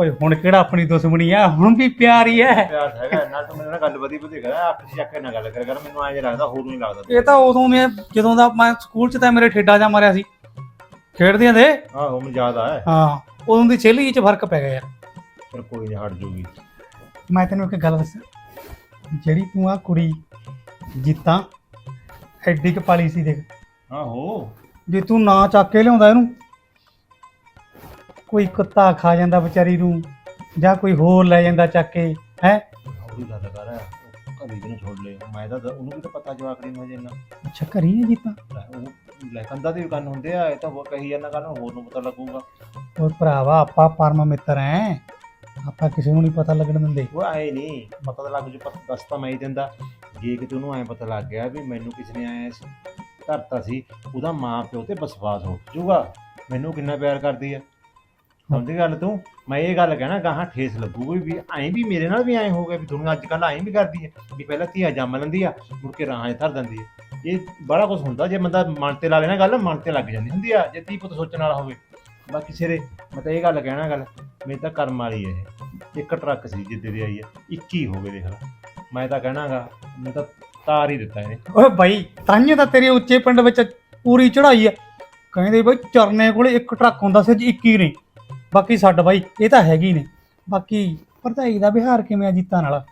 ਓਏ ਹੁਣ ਕਿਹੜਾ ਆਪਣੀ ਦੁਸ਼ਮਣੀ ਆ? ਹੁਣ ਵੀ ਪਿਆਰ ਹੀ ਹੈ। ਪਿਆਰ ਹੈਗਾ ਨਾਲ ਤੂੰ ਮੇਰੇ ਨਾਲ ਗੱਲ ਵਧੀ ਵਧੀ ਕਰ ਅੱਖ 'ਚ ਚੱਕ ਕੇ ਨਾ ਗੱਲ ਕਰ ਕਰ ਮੈਨੂੰ ਐਂ ਜਿਹਾ ਲੱਗਦਾ ਹੋਰ ਨਹੀਂ ਲੱਗਦਾ ਇਹ ਤਾਂ ਉਦੋਂ ਮੈਂ ਜਦੋਂ ਦਾ ਮੈਂ ਸਕੂਲ 'ਚ ਤਾਂ ਮੇਰੇ ਠੇਡਾ ਜਾ ਮਾਰਿਆ ਸੀ। ਖੇਡਦਿਆਂ ਦੇ? ਆਹੋ ਮੈਨੂੰ ਯਾਦ ਆ। ਹਾਂ ਉਦੋਂ ਦੀ ਛੇਲੀ 'ਚ ਫ਼ਰਕ ਪੈ ਗਿਆ ਯਾਰ। ਫਿਰ ਕੋਈ ਨਹੀਂ ਹਟ ਜੂਗੀ। ਮੈਂ ਤੈਨੂੰ ਇੱਕ ਗੱਲ ਦੱਸਾਂ। ਜਿਹੜੀ ਤੂੰ ਆ ਕੁੜੀ ਜੀਤਾਂ ਐਡੀ ਕੁ ਪਾਲੀ ਸੀ ਦੇਖ। ਆਹੋ। ਜੇ ਤੂੰ ਨਾ ਚੱਕ ਕੇ ਲਿਆਉਂਦਾ ਇਹਨੂੰ ਕੋਈ ਕੁੱਤਾ ਖਾ ਜਾਂਦਾ ਵਿਚਾਰੀ ਨੂੰ ਜਾਂ ਕੋਈ ਹੋਰ ਲੈ ਜਾਂਦਾ ਚੱਕ ਕੇ ਹੈ? ਉਹਦੀ ਗੱਲ ਕਰ ਉਹ ਘਰੇ ਜਿਹਨੂੰ ਛੋੜ ਲੈ। ਮੈਂ ਤਾਂ ਉਹਨੂੰ ਵੀ ਤਾਂ ਪਤਾ ਜਵਾਕੜੀ ਨੂੰ ਹਜੇ ਇੰਨਾ। ਅੱਛਾ ਹੈ ਜੀਤਾਂ? ਲੈ ਉਹ ਲੈ ਕੰਦਾ ਦੇ ਕੰਨ ਹੁੰਦੇ ਆ ਇਹ ਤਾਂ ਹੋਰ ਕਹੀ ਜਾਂਦਾ ਗੱਲ ਹੋਰ ਨੂੰ ਪਤਾ ਲੱਗੂਗਾ। ਉਹ ਭਰਾਵਾ ਆਪਾਂ ਪਰਮ ਮਿੱਤਰ ਐ ਆਪਾਂ ਕਿਸੇ ਨੂੰ ਨਹੀਂ ਪਤਾ ਲੱਗਣ ਦਿੰਦੇ। ਉਹ ਆਏ ਨਹੀਂ ਪਤਾ ਲੱਗ ਜੂ ਪਤਾ ਦੱਸ ਤਾਂ ਮੈਂ ਹੀ ਦਿੰਦਾ। ਜੇ ਕਿਤੇ ਉਹਨੂੰ ਐ ਪਤਾ ਲੱਗ ਗਿਆ ਵੀ ਮੈਨੂੰ ਕਿਸੇ ਨੇ ਆਇਆ ਧਰਤਾ ਸੀ, ਉਹਦਾ ਮਾਂ ਪਿਓ ਤੇ ਵਿਸ਼ਵਾਸ ਹੋ ਜੂਗਾ। ਮੈਨੂੰ ਕਿੰਨਾ ਪਿਆਰ ਕਰਦੀ ਆ। ਸਮਝੀ ਗੱਲ ਤੂੰ? ਮੈਂ ਇਹ ਗੱਲ ਕਹਿਣਾ, ਗਾਹਾਂ ਠੇਸ ਲੱਗੂਗੀ ਵੀ ਐਂ ਵੀ ਮੇਰੇ ਨਾਲ ਵੀ ਐਂ ਹੋ ਗਿਆ ਵੀ ਦੁਨੀਆ ਅੱਜ ਕੱਲ ਐਂ ਵੀ ਕਰਦੀ ਹੈ ਵੀ ਪਹਿਲਾਂ ਧੀਆ ਜੰਮ ਲੈਂਦੀ ਆ, ਮੁੜ ਕੇ ਰਾਹਾਂ 'ਚ ਧਰ ਦਿੰਦੀ ਹੈ ਇਹ ਬੜਾ ਕੁਝ ਹੁੰਦਾ, ਜੇ ਬੰਦਾ ਮਨ ਤੇ ਲਾ ਲੈਣਾ ਗੱਲ, ਮਨ ਤੇ ਲੱਗ ਜਾਂਦੀ ਹੁੰਦੀ ਆ, ਜੇ ਧੀ ਪੁੱਤ ਸੋਚਣ ਵਾਲਾ ਹੋਵੇ। ਬਾਕੀ ਸਿਰੇ ਮੈਂ ਤਾਂ ਇਹ ਗੱਲ ਕਹਿਣਾ ਗੱਲ। ਮੇਰੀ ਤਾਂ ਕਰਮ ਵਾਲੀ ਹੈ ਇਹ। ਇੱਕ ਟਰੱਕ ਸੀ ਜਿੱਦੇ ਦੀ ਆਈ ਹੈ 21 ਹੋ ਗਏ ਦੇਖ ਲੈ। ਮੈਂ ਤਾਂ ਕਹਿਣਾਗਾ ਮੈਂ ਤਾਂ ਤਾਰ ਹੀ ਦਿੱਤਾ ਇਹਨੇ। ਓਏ ਬਾਈ ਤਾਂਹੀਓ ਤਾਂ ਤੇਰੇ ਉੱਚੇ ਪਿੰਡ ਵਿੱਚ ਪੂਰੀ ਚੜਾਈ ਆ। ਕਹਿੰਦੇ ਬਈ ਚਰਨੇ ਕੋਲੇ ਇੱਕ ਟਰੱਕ ਹੁੰਦਾ ਸੀ ਅੱਜ 21 ਨੇ। ਬਾਕੀ ਛੱਡ ਬਾਈ ਇਹ ਤਾਂ ਹੈਗੀ ਨੇ। ਬਾਕੀ ਭਰਜਾਈ ਦਾ ਵਿਹਾਰ ਕਿਵੇਂ ਆ ਜੀਤਾਂ ਨਾਲ?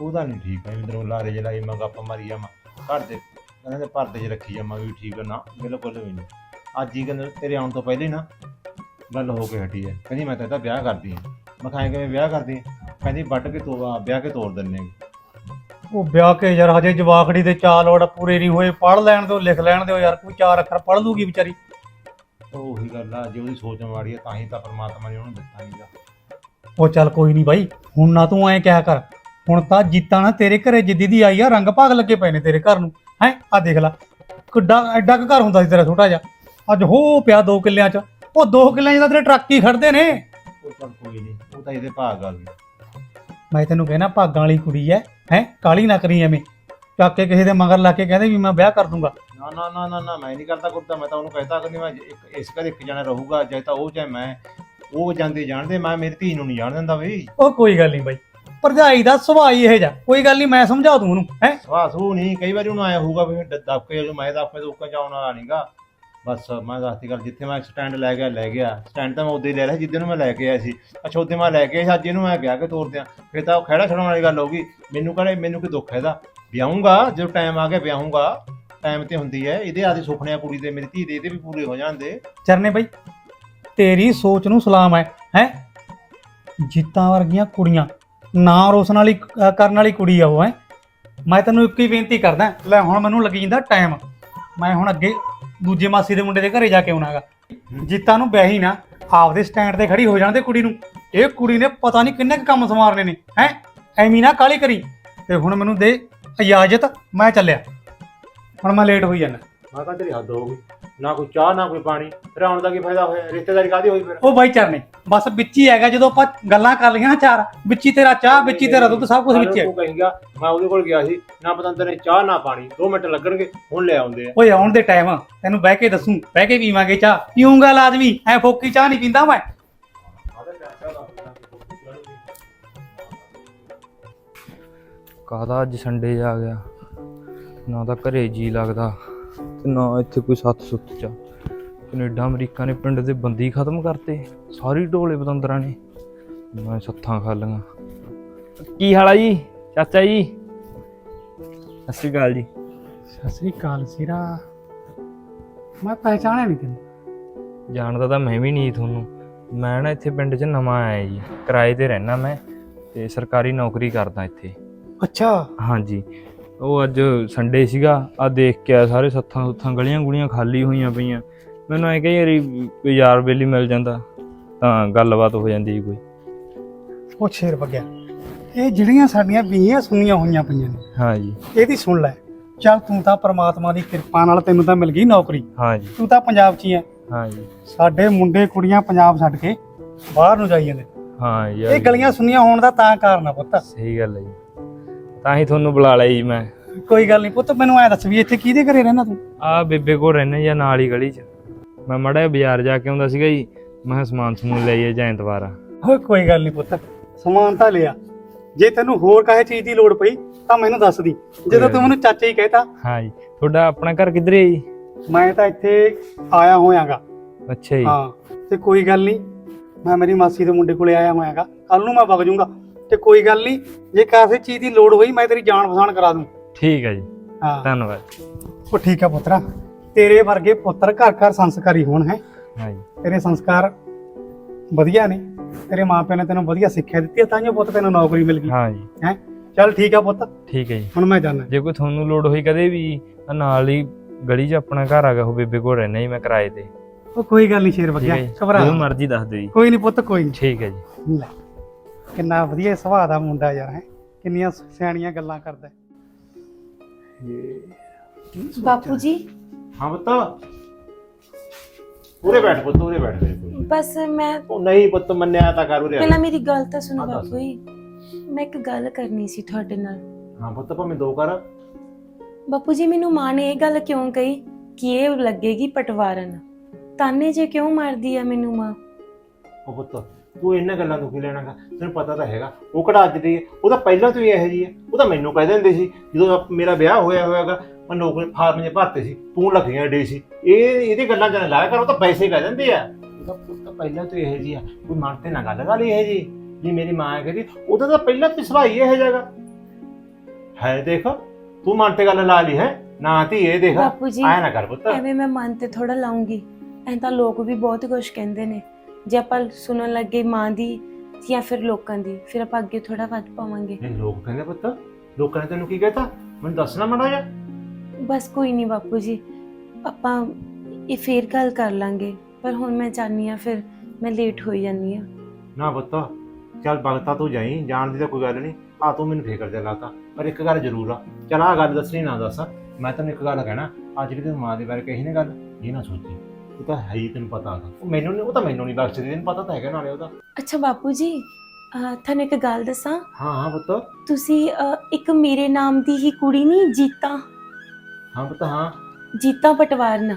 ਉਹਦਾ ਨਹੀਂ ਠੀਕ ਹੈ ਇਧਰੋਂ ਲਾਰੇ ਜਲਾਈ ਮੈਂ ਗੱਪ ਮਾਰੀ ਜਾਵਾਂ। ਘਰ ਦੇ ਕਹਿੰਦੇ ਦੇ ਪਰਦੇ 'ਚ ਰੱਖੀ ਜਾਵਾਂ ਵੀ ਠੀਕ ਆ ਨਾ ਬਿਲਕੁਲ ਵੀ ਨਹੀਂ। ਅੱਜ ਹੀ ਕਹਿੰਦੇ ਤੇਰੇ ਆਉਣ ਤੋਂ ਪਹਿਲੇ ਹੀ ਨਾ ਗੱਲ ਹੋ ਕੇ ਹਟੀ ਹੈ। ਕਹਿੰਦੀ ਮੈਂ ਤਾਂ ਇਹਦਾ ਵਿਆਹ ਕਰਦੀ ਹਾਂ। ਮੈਂ ਕਿਹਾ ਐਂ ਕਿਵੇਂ ਵਿਆਹ ਕਰਦੀ ਹੈ? ਕਹਿੰਦੀ ਵੱਢ ਕੇ ਤੋਵਾ ਵਿਆਹ ਕੇ ਤੋੜ ਦਿੰਨੇ ਆ। ਉਹ ਵਿਆਹ ਕੇ ਯਾਰ ਹਜੇ ਜਵਾਕੜੀ ਦੇ ਚਾਲ ਲੋੜ ਪੂਰੇ ਨਹੀਂ ਹੋਏ। ਪੜ ਲੈਣ ਦਿਓ ਲਿਖ ਲੈਣ ਦਿਓ ਯਾਰ ਕੋਈ ਚਾਰ ਅੱਖਰ ਪੜ ਲੂਗੀ ਵਿਚਾਰੀ। ਉਹ ਉਹੀ ਗੱਲ ਆ ਜੇ ਉਹਦੀ ਸੋਚ ਮਾੜੀ ਹੈ ਤਾਂ ਹੀ ਤਾਂ ਪਰਮਾਤਮਾ ਨੇ ਉਹਨੂੰ ਦਿੱਤਾ ਨਹੀਂਗਾ ਉਹ ਚੱਲ ਕੋਈ ਨਹੀਂ ਬਾਈ ਹੁਣ ਨਾ ਤੂੰ ਐਂ ਕਿਹਾ ਕਰ। ਹੁਣ ਤਾਂ ਜੀਤਾਂ ਨਾ ਤੇਰੇ ਘਰੇ ਜਿੱਦੀ ਦੀ ਆਈ ਆ ਰੰਗ ਭਾਗ ਲੱਗੇ ਪਏ ਨੇ ਤੇਰੇ ਘਰ ਨੂੰ। ਹੈ ਆ ਦੇਖ ਲੈ ਕਿੱਡਾ ਐਡਾ ਕੁ ਘਰ ਹੁੰਦਾ ਸੀ ਤੇਰਾ ਛੋਟਾ ਜਿਹਾ। ਅੱਜ ਹੋ ਪਿਆ ਦੋ ਕਿੱਲਿਆਂ 'ਚ। ਉਹ ਦੋ ਕਿੱਲਿਆਂ ਤਾਂ ਤੇਰੇ ਟਰੱਕ ਹੀ ਖੜਦੇ ਨੇ। ਉਹ ਚੱਲ ਕੋਈ ਨਹੀਂ ਉਹ ਤਾਂ ਇਹਦੇ ਭਾਗ ਆ ਗਈ ਮੈਂ ਤੈਨੂੰ ਕਹਿਣਾ ਭਾਗਾਂ ਵਾਲੀ ਕੁੜੀ ਐ ਹੈ? ਕਾਲੀ ਨਾ ਕਰੀ ਐਵੇਂ। ਚੱਕ ਕੇ ਕਿਸੇ ਦੇ ਮਗਰ ਲਾ ਕੇ ਕਹਿੰਦੇ ਵੀ ਮੈਂ ਵਿਆਹ ਕਰ ਦੂੰਗਾ। ਨਾ ਨਾ ਨਾ ਨਾ ਨਾ ਮੈਂ ਨਹੀਂ ਕਰਦਾ ਕੁਰਤਾ ਮੈਂ ਤਾਂ ਉਹਨੂੰ ਕਹਿਤਾ ਕਿ ਮੈਂ ਇੱਕ ਇਸ ਘਰ ਇੱਕ ਜਣਾ ਰਹੂਗਾ ਚਾਹੇ ਤਾਂ ਉਹ ਚਾਹੇ ਮੈਂ। ਉਹ ਜਾਂਦੇ ਜਾਣਦੇ ਮੈਂ ਮੇਰੀ ਧੀ ਨੂੰ ਨਹੀਂ ਜਾਣ ਦਿੰਦਾ ਬਈ ਉਹ ਕੋਈ ਗੱਲ ਨਹੀਂ ਬਾਈ। ਭਰਜਾਈ ਦਾ ਸੁਭਾਅ ਹੀ ਇਹ ਜਾ ਕੋਈ ਗੱਲ ਨਹੀਂ ਮੈਂ ਸਮਝਾ ਦੂੰ ਉਹਨੂੰ ਹੈ? ਸਵਾਸੂ ਨਹੀਂ ਕਈ ਵਾਰੀ ਉਹਨੂੰ ਆਇਆ ਹੋਊਗਾ ਵੀ ਦੱਬ ਕੇ ਜੋ ਮੈਂ ਦੱਬ ਕੇ ਦੁੱਕਾਂ ਜਾਉਣ ਵਾਲਾ ਨਹੀਂਗਾ ਬਸ ਮੈਂ ਦੱਸਤੀ ਗੱਲ ਜਿੱਥੇ ਮੈਂ ਸਟੈਂਡ ਲੈ ਗਿਆ ਲੈ ਗਿਆ। ਸਟੈਂਡ ਤਾਂ ਮੈਂ ਉਦੋਂ ਹੀ ਲੈ ਲਿਆ ਜਿੱਦਣ ਨੂੰ ਮੈਂ ਲੈ ਕੇ ਆਇਆ ਸੀ। ਅੱਛਾ ਉਦੋਂ ਮੈਂ ਲੈ ਕੇ ਆਇਆ ਸੀ, ਅੱਜ ਇਹਨੂੰ ਮੈਂ ਕਿਹਾ ਕਿ ਤੋਰ ਦਿਆਂ। ਫਿਰ ਤਾਂ ਉਹ ਖਹਿੜਾ ਛੜਾਉਣ ਵਾਲੀ ਗੱਲ ਹੋਊਗੀ ਮੈਨੂੰ ਕਹਿੰਦੇ ਮੈਨੂੰ ਕੀ ਦੁੱਖ ਹੈ ਇਹਦਾ? ਵਿਆਹੂੰਗਾ ਜਦੋਂ ਟਾਈਮ ਆ ਗਿਆ ਵਿਆਹੂੰਗਾ। ਟਾਈਮ ਤੇ ਹੁੰਦੀ ਹੈ। ਇਹਦੇ ਆਦੇ ਸੁਪਨੇ ਆ ਕੁੜੀ ਦੇ ਮੇਰੀ ਧੀ ਦੇ ਇਹਦੇ ਵੀ ਪੂਰੇ ਹੋ ਜਾਂਦੇ ਚਰਨੇ ਬਾਈ ਤੇਰੀ ਸੋਚ ਨੂੰ ਸਲਾਮ ਹੈ ਹੈ? ਜੀਤਾਂ ਵਰਗੀਆਂ ਕੁੜੀਆਂ ਨਾਂ ਰੋਸ਼ਨ ਵਾਲੀ ਅਹ ਕਰਨ ਵਾਲੀ ਕੁੜੀ ਆ ਉਹ ਹੈ? ਮੈਂ ਤੈਨੂੰ ਇੱਕ ਹੀ ਬੇਨਤੀ ਕਰਦਾ ਲੈ ਹੁਣ ਮੈਨੂੰ ਲੱਗੀ ਜਾਂਦਾ ਟਾਈਮ ਮੈਂ ਹੁਣ ਅੱਗੇ ਦੂਜੇ ਮਾਸੀ ਦੇ ਮੁੰਡੇ ਦੇ ਘਰੇ ਜਾ ਕੇ ਆਉਣਾਗਾ। ਜੀਤਾਂ ਨੂੰ ਬਹਿ ਹੀ ਨਾ, ਆਪਦੇ ਸਟੈਂਡ ਤੇ ਖੜੀ ਹੋ ਜਾਣ ਦੇ ਕੁੜੀ ਨੂੰ। ਇਹ ਕੁੜੀ ਨੇ ਪਤਾ ਨਹੀਂ ਕਿੰਨੇ ਕੁ ਕੰਮ ਸੰਵਾਰਨੇ ਨੇ, ਹੈ? ਐਵੇਂ ਨਾ ਕਾਲੀ ਕਰੀ। ਤੇ ਹੁਣ ਮੈਨੂੰ ਦੇ, ਇਜਾਜ਼ਤ, ਮੈਂ ਚੱਲਿਆ। ਹੁਣ ਮੈਂ ਲੇਟ ਹੋਈ ਜਾਂਦਾ। ਮੈਂ ਕਿਹਾ ਤੇਰੀ ਹੱਦ ਹੋ ਗਈ। ਨਾ ਕੋਈ ਚਾਹ ਨਾ ਕੋਈ ਪਾਣੀ। ਫਿਰ ਆਉਣ ਦਾ ਕੀ ਫਾਇਦਾ ਹੋਇਆ? ਰਿਸ਼ਤੇਦਾਰੀ ਕਾਦੀ ਹੋਈ ਫਿਰ? ਉਹ ਬਾਈ ਚਰਨੇ ਬਸ ਵਿੱਚ ਹੀ ਹੈਗਾ ਜਦੋਂ ਆਪਾਂ ਗੱਲਾਂ ਕਰ ਲਈਆਂ ਨਾ ਚਾਰ ਵਿੱਚ ਹੀ ਤੇਰਾ ਚਾਹ ਵਿੱਚ ਹੀ ਤੇਰਾ ਦੁੱਧ ਸਭ ਕੁਝ ਵਿੱਚ ਹੈ ਤੂੰ ਕਹੇਗਾ ਮੈਂ ਉਹਦੇ ਕੋਲ ਗਿਆ ਸੀ। ਨਾ ਪਤੰਦਰ ਨੇ ਚਾਹ ਨਾ ਪਾਣੀ। 2 ਮਿੰਟ ਲੱਗਣਗੇ ਹੁਣ ਲੈ ਆਉਂਦੇ ਆ। ਓਏ ਆਉਣ ਦੇ ਟਾਈਮ ਤੈਨੂੰ ਬਹਿ ਕੇ ਦੱਸੂ ਬਹਿ ਕੇ ਪੀਵਾਂਗੇ ਚਾਹ। ਪੀਊਂਗਾ ਲਾਜ਼ਮੀ ਐ ਫੋਕੀ ਚਾਹ ਨਹੀਂ ਪੀਂਦਾ ਮੈਂ। ਕਾਹਦਾ ਅੱਜ ਸੰਡੇ ਆ ਗਿਆ? ਨਾ ਤਾਂ ਘਰੇ ਜੀ ਲੱਗਦਾ। ਤੇ ਨਾ ਇੱਥੇ ਕੋਈ ਸੱਤ ਸੁੱਤ ਚ ਕੈਨੇਡਾ ਅਮਰੀਕਾ ਨੇ ਪਿੰਡ ਦੇ ਬੰਦੀ ਖਤਮ ਕਰਤੇ। ਸਾਰੀ ਢੋਲੇ ਪਤੰਦਰਾਂ ਨੇ। ਮੈਂ ਸੱਥਾਂ ਖਾ ਲੀਆਂ ਕੀ ਹਾਲ ਆ ਜੀ? ਚਾਚਾ ਜੀ? ਸਤਿ ਸ਼੍ਰੀ ਅਕਾਲ ਜੀ। ਸਤਿ ਸ੍ਰੀ ਅਕਾਲ ਸਿਰਾ। ਮੈਂ ਪਹਿਚਾਣਿਆ ਨਹੀਂ ਤੈਨੂੰ। ਜਾਣਦਾ ਤਾਂ ਮੈਂ ਵੀ ਨਹੀਂ ਤੁਹਾਨੂੰ। ਮੈਂ ਨਾ ਇੱਥੇ ਪਿੰਡ 'ਚ ਨਵਾਂ ਆਇਆ ਜੀ। ਕਿਰਾਏ ਤੇ ਰਹਿਣਾ ਮੈਂ ਤੇ ਸਰਕਾਰੀ ਨੌਕਰੀ ਕਰਦਾ ਇੱਥੇ। ਅੱਛਾ। ਹਾਂਜੀ। ਉਹ ਅੱਜ ਸੰਡੇ ਸੀਗਾ ਆ ਦੇਖ ਕੇ ਆ ਸਾਰੇ ਸੱਥਾਂ ਸੁੱਥਾਂ ਗਲੀਆਂ ਗੁਲੀਆਂ ਖਾਲੀ ਹੋਈਆਂ ਪਈਆਂ। ਮੈਨੂੰ ਐ ਕਈ ਵਾਰੀ ਕੋਈ ਯਾਰ ਬੇਲੀ ਮਿਲ ਜਾਂਦਾ ਤਾਂ ਗੱਲਬਾਤ ਹੋ ਜਾਂਦੀ ਕੋਈ। ਉਹ ਸ਼ੇਰ ਵਗਿਆ। ਇਹ ਜਿਹੜੀਆਂ ਸਾਡੀਆਂ ਬੀਹੀਆਂ ਸੁਣੀਆਂ ਹੋਈਆਂ ਪਈਆਂ ਨੇ ਹਾਂਜੀ ਇਹਦੀ ਸੁਣ ਲੈ। ਚੱਲ ਤੂੰ ਤਾਂ ਪ੍ਰਮਾਤਮਾ ਦੀ ਕਿਰਪਾ ਨਾਲ ਤੈਨੂੰ ਤਾਂ ਮਿਲ ਗਈ ਨੌਕਰੀ। ਹਾਂਜੀ ਤੂੰ ਤਾਂ ਪੰਜਾਬ 'ਚ ਹੀ ਐ ਹਾਂਜੀ ਸਾਡੇ ਮੁੰਡੇ ਕੁੜੀਆਂ ਪੰਜਾਬ ਛੱਡ ਕੇ ਬਾਹਰ ਨੂੰ ਜਾਈ ਜਾਂਦੇ। ਹਾਂ ਯਾਰ ਇਹ ਗਲੀਆਂ ਸੁਣੀਆਂ ਹੋਣ ਦਾ ਤਾਂ ਕਾਰਨ ਆ ਪੁੱਤ। ਸਹੀ ਗੱਲ ਹੈ ਜੀ। ਤਾਂ ਹੀ ਤੁਹਾਨੂੰ ਬੁਲਾ ਲਿਆ ਜੀ ਮੈਂ। ਕੋਈ ਗੱਲ ਨਹੀਂ ਪੁੱਤ ਮੈਨੂੰ ਐ ਦੱਸ ਵੀ ਇੱਥੇ ਕਿਹਦੇ ਘਰੇ ਰਹਿਣਾ ਤੂੰ? ਆ ਬੇਬੇ ਕੋਲ ਰਹਿਣਾ ਜਾਂ ਨਾਲ ਹੀ ਗਲੀ 'ਚ। ਮੈਂ ਮੜਾ ਬਾਜ਼ਾਰ ਜਾ ਕੇ ਆਉਂਦਾ ਸੀਗਾ ਜੀ ਮੈਂ ਕਿਹਾ ਸਮਾਨ ਸਮੂਨ ਲੈ ਆਈਏ ਜਾਂ ਐਤਵਾਰ ਆ। ਕੋਈ ਗੱਲ ਨਹੀਂ ਪੁੱਤ ਸਮਾਨ ਤਾਂ ਲਿਆ। ਜੇ ਤੈਨੂੰ ਹੋਰ ਕਾਹੇ ਚੀਜ਼ ਦੀ ਲੋੜ ਪਈ ਤਾਂ ਮੈਨੂੰ ਦੱਸ ਦੀ। ਜਦੋਂ ਤੂੰ ਮੈਨੂੰ ਚਾਚਾ ਹੀ ਕਹਿਤਾ। ਹਾਂ ਜੀ ਤੁਹਾਡਾ ਆਪਣਾ ਘਰ ਕਿੱਧਰ ਹੈ ਜੀ? ਮੈਂ ਤਾਂ ਇੱਥੇ ਆਇਆ ਹੋਇਆਗਾ। ਅੱਛਾ ਜੀ। ਹਾਂ ਤੇ ਕੋਈ ਗੱਲ ਨਹੀਂ ਮੈਂ ਮੇਰੀ ਮਾਸੀ ਦੇ ਮੁੰਡੇ ਕੋਲੇ ਆਇਆ ਹੋਇਆਗਾ। ਕੱਲ ਨੂੰ ਮੈਂ ਵਗ ਜਾਊਂਗਾ। ਤੇ ਕੋਈ ਗੱਲ ਨਹੀਂ ਜੇ ਕਾਸੇ ਚੀਜ਼ ਦੀ ਲੋੜ ਹੋਈ ਮੈਂ ਤੇਰੀ ਜਾਣ ਪਛਾਣ ਕਰਾ ਦੂੰ। ਠੀਕ ਹੈ ਜੀ। ਹਾਂ। ਧੰਨਵਾਦ। ਉਹ ਠੀਕ ਹੈ ਪੁੱਤਰਾ ਤੇਰੇ ਵਰਗੇ ਪੁੱਤਰ ਘਰ ਘਰ ਸੰਸਕਾਰੀ ਹੋਣ ਹੈ। ਹਾਂ ਜੀ। ਤੇਰੇ ਸੰਸਕਾਰ ਵਧੀਆ ਨੇ ਤੇਰੇ ਮਾਪਿਆਂ ਨੇ ਤੈਨੂੰ ਵਧੀਆ ਸਿੱਖਿਆ ਦਿੱਤੀ ਹੈ ਤਾਂ ਜੋ ਪੁੱਤ ਤੈਨੂੰ ਨੌਕਰੀ ਮਿਲ ਗਈ। ਹਾਂ ਜੀ। ਹੈ? ਚੱਲ ਠੀਕ ਆ ਪੁੱਤ ਠੀਕ ਹੈ ਜੀ। ਹੁਣ ਮੈਂ ਜਾਣਾ ਜੇ ਕੋਈ ਤੁਹਾਨੂੰ ਲੋੜ ਹੋਈ ਕਦੇ ਵੀ ਆਹ ਨਾਲ ਹੀ ਗਲੀ 'ਚ ਆਪਣਾ ਘਰ ਆ ਗਿਆ ਉਹ ਬੇਬੇ ਕੋਲ ਰਹਿਣਾ ਜੀ ਮੈਂ ਕਿਰਾਏ ਤੇ। ਉਹ ਕੋਈ ਗੱਲ ਨਹੀਂ ਸ਼ੇਰ ਠੀਕ ਵਗਿਆ ਹੈ ਜੀ। ਘਬਰਾ ਜਦੋਂ ਨਾ। ਮਰਜ਼ੀ ਦੱਸ ਦਿਓ ਜੀ। ਕੋਈ ਨਹੀਂ ਪੁੱਤ ਕੋਈ ਠੀਕ ਹੈ ਜੀ। ਨਹੀਂ ਲੈ। ਕਿੰਨਾ ਵਧੀਆ ਸੁਭਾਅ ਦਾ ਮੁੰਡਾ ਯਾਰ ਹੈ? ਕਿੰਨੀਆਂ ਸਿਆਣੀਆਂ ਗੱਲਾਂ ਕਰਦਾ ਹੈ। ਬਾਪੂ ਜੀ ਹਾਂ ਪੁੱਤ। ਉਰੇ ਬੈਠ ਪੁੱਤ ਉਰੇ ਬੈਠ ਮੇਰੇ ਕੋਲ। ਬਸ ਮੈਂ ਉਹ ਨਹੀਂ ਪੁੱਤ ਮੰਨਿਆ ਤਾਂ ਕਰ ਉਰੇ। ਪਹਿਲਾਂ ਮੇਰੀ ਗੱਲ ਤਾਂ ਸੁਣੋ। ਬਾਪੂ ਜੀ ਮੈਂ ਇੱਕ ਗੱਲ ਕਰਨੀ ਸੀ ਤੁਹਾਡੇ ਨਾਲ। ਹਾਂ ਪੁੱਤ ਭਾਵੇਂ ਦੋ ਕਰ। ਬਾਪੂ ਜੀ ਮੈਨੂੰ ਮਾਂ ਨੇ ਇਹ ਗੱਲ ਕਿਉਂ ਕਹੀ ਕਿ ਇਹ ਲੱਗੇਗੀ ਪਟਵਾਰਨ? ਤਾਨੇ ਜੇ ਕਿਉਂ ਮਾਰਦੀ ਆ ਮੈਨੂੰ ਮਾਂ? ਉਹ ਪੁੱਤ ਤੂੰ ਇਹਨਾਂ ਗੱਲਾਂ ਤੋਂ ਕੀ ਲੈਣਾਗਾ ਤੈਨੂੰ ਪਤਾ ਤਾਂ ਹੈਗਾ। ਉਹ ਕਿਹੜਾ ਅੱਜ ਦੀ ਹੈ? ਉਹ ਤਾਂ ਪਹਿਲਾਂ ਤੋਂ ਹੀ ਇਹੋ ਜੀ ਹੈ। ਉਹ ਤਾਂ ਮੈਨੂੰ ਕਹਿ ਦਿੰਦੇ ਸੀ ਜਦੋਂ ਮੇਰਾ ਵਿਆਹ ਹੋਇਆ ਹੋਇਆਗਾ ਮੈਂ ਨੌਕਰੀ ਫਾਰਮ 'ਚ ਭਰਤੇ ਸੀ ਤੂੰ ਲੱਗੀਆਂ ਡੇ ਸੀ। ਇਹ ਇਹਦੀ ਗੱਲਾਂ ਚ ਨਾ ਲਾਇਆ ਕਰ ਉਹ ਤਾਂ ਪੈਸੇ ਕਹਿ ਦਿੰਦੇ ਆ। ਉਹਦਾ ਪੁੱਤ ਤਾਂ ਪਹਿਲਾਂ ਤੋਂ ਇਹੋ ਜੀ ਆ। ਕੋਈ ਮਨ ਤੇ ਨਾ ਗੱਲ ਗੱਲ ਇਹ ਜੀ ਜੀ ਮੇਰੀ ਮਾਂ ਕਹਿੰਦੀ ਉਹਦਾ ਤਾਂ ਪਹਿਲਾਂ ਤੋਂ ਸੁਭਾਈ ਇਹ ਜਾਗਾ ਹੈ ਦੇਖ ਤੂੰ ਮਨ ਤੇ ਗੱਲ ਲਾ ਲਈ ਹੈ। ਨਾ ਧੀ ਇਹ ਦੇਖ। ਬਾਪੂ ਜੀ ਆਇਆ ਨਾ ਕਰ ਪੁੱਤ। ਐਵੇਂ ਮੈਂ ਮਨ ਤੇ ਥੋੜਾ ਲਾਉਂਗੀ ਐਂ ਤਾਂ ਲੋਕ ਵੀ ਬਹੁਤ ਕੁਝ ਕਹਿੰਦੇ ਨੇ। ਜੇ ਆਪਾਂ ਸੁਣਨ ਲੱਗੇ ਮਾਂ ਦੀ ਜਾਂ ਫਿਰ ਲੋਕਾਂ ਦੀ ਫਿਰ ਆਪਾਂ ਅੱਗੇ ਥੋੜਾ ਵੱਧ ਪਾਵਾਂਗੇ। ਇਹ ਲੋਕ ਕਹਿੰਦੇ ਪੁੱਤ ਲੋਕਾਂ ਨੇ ਤੈਨੂੰ ਕੀ ਕਹਿਤਾ? ਮੈਨੂੰ ਦੱਸਣਾ ਮੜਾ ਜਾ ਬਸ ਕੋਈ ਨਹੀਂ ਬਾਪੂ ਜੀ ਆਪਾਂ ਇਹ ਫੇਰ ਗੱਲ ਕਰ ਲਾਂਗੇ। ਪਰ ਹੁਣ ਮੈਂ ਚਾਹਨੀ ਆ ਫਿਰ ਮੈਂ ਲੇਟ ਹੋਈ ਜਾਂਦੀ ਆ ਨਾ ਪੁੱਤ ਚੱਲ ਬਗਤਾ ਤੂੰ ਜਾਈ ਜਾਣ ਦੀ ਤਾਂ ਕੋਈ ਗੱਲ ਨਹੀਂ। ਆ ਤੂੰ ਮੈਨੂੰ ਫਿਕਰ ਤੇ ਲਾਤਾ ਪਰ ਇੱਕ ਗੱਲ ਜ਼ਰੂਰ ਆ। ਚਲ ਆ ਗੱਲ ਦੱਸਣੀ ਨਾ ਦੱਸ। ਮੈਂ ਤੈਨੂੰ ਇੱਕ ਗੱਲ ਕਹਿਣਾ ਆ ਜਿਹੜੀ ਤੇਰੀ ਮਾਂ ਦੇ ਬਾਰੇ ਕਹੀ ਨੇ ਗੱਲ ਇਹ ਨਾ ਸੋਚੀ। ਉਹ ਤਾਂ ਹੈ ਹੀ ਤੈਨੂੰ ਪਤਾ ਹੈਗਾ ਉਹ ਮੈਨੂੰ ਨਹੀਂ ਉਹ ਤਾਂ ਮੈਨੂੰ ਨਹੀਂ ਬਖਸ਼ਦੀ ਤੈਨੂੰ ਪਤਾ ਤਾਂ ਹੈਗਾ ਨਾਲੇ ਉਹਦਾ ਅੱਛਾ ਬਾਪੂ ਜੀ ਅਹ, ਤੁਹਾਨੂੰ ਇੱਕ ਗੱਲ ਦੱਸਾਂ? ਹਾਂ ਹਾਂ ਪੁੱਤ। ਤੁਸੀਂ ਅਹ, ਇੱਕ ਮੇਰੇ ਨਾਮ ਦੀ ਹੀ ਕੁੜੀ ਨਹੀਂ ਜੀਤਾ? ਹਾਂ ਪੁੱਤ ਹਾਂ। ਜੀਤਾ ਪਟਵਾਰਨ।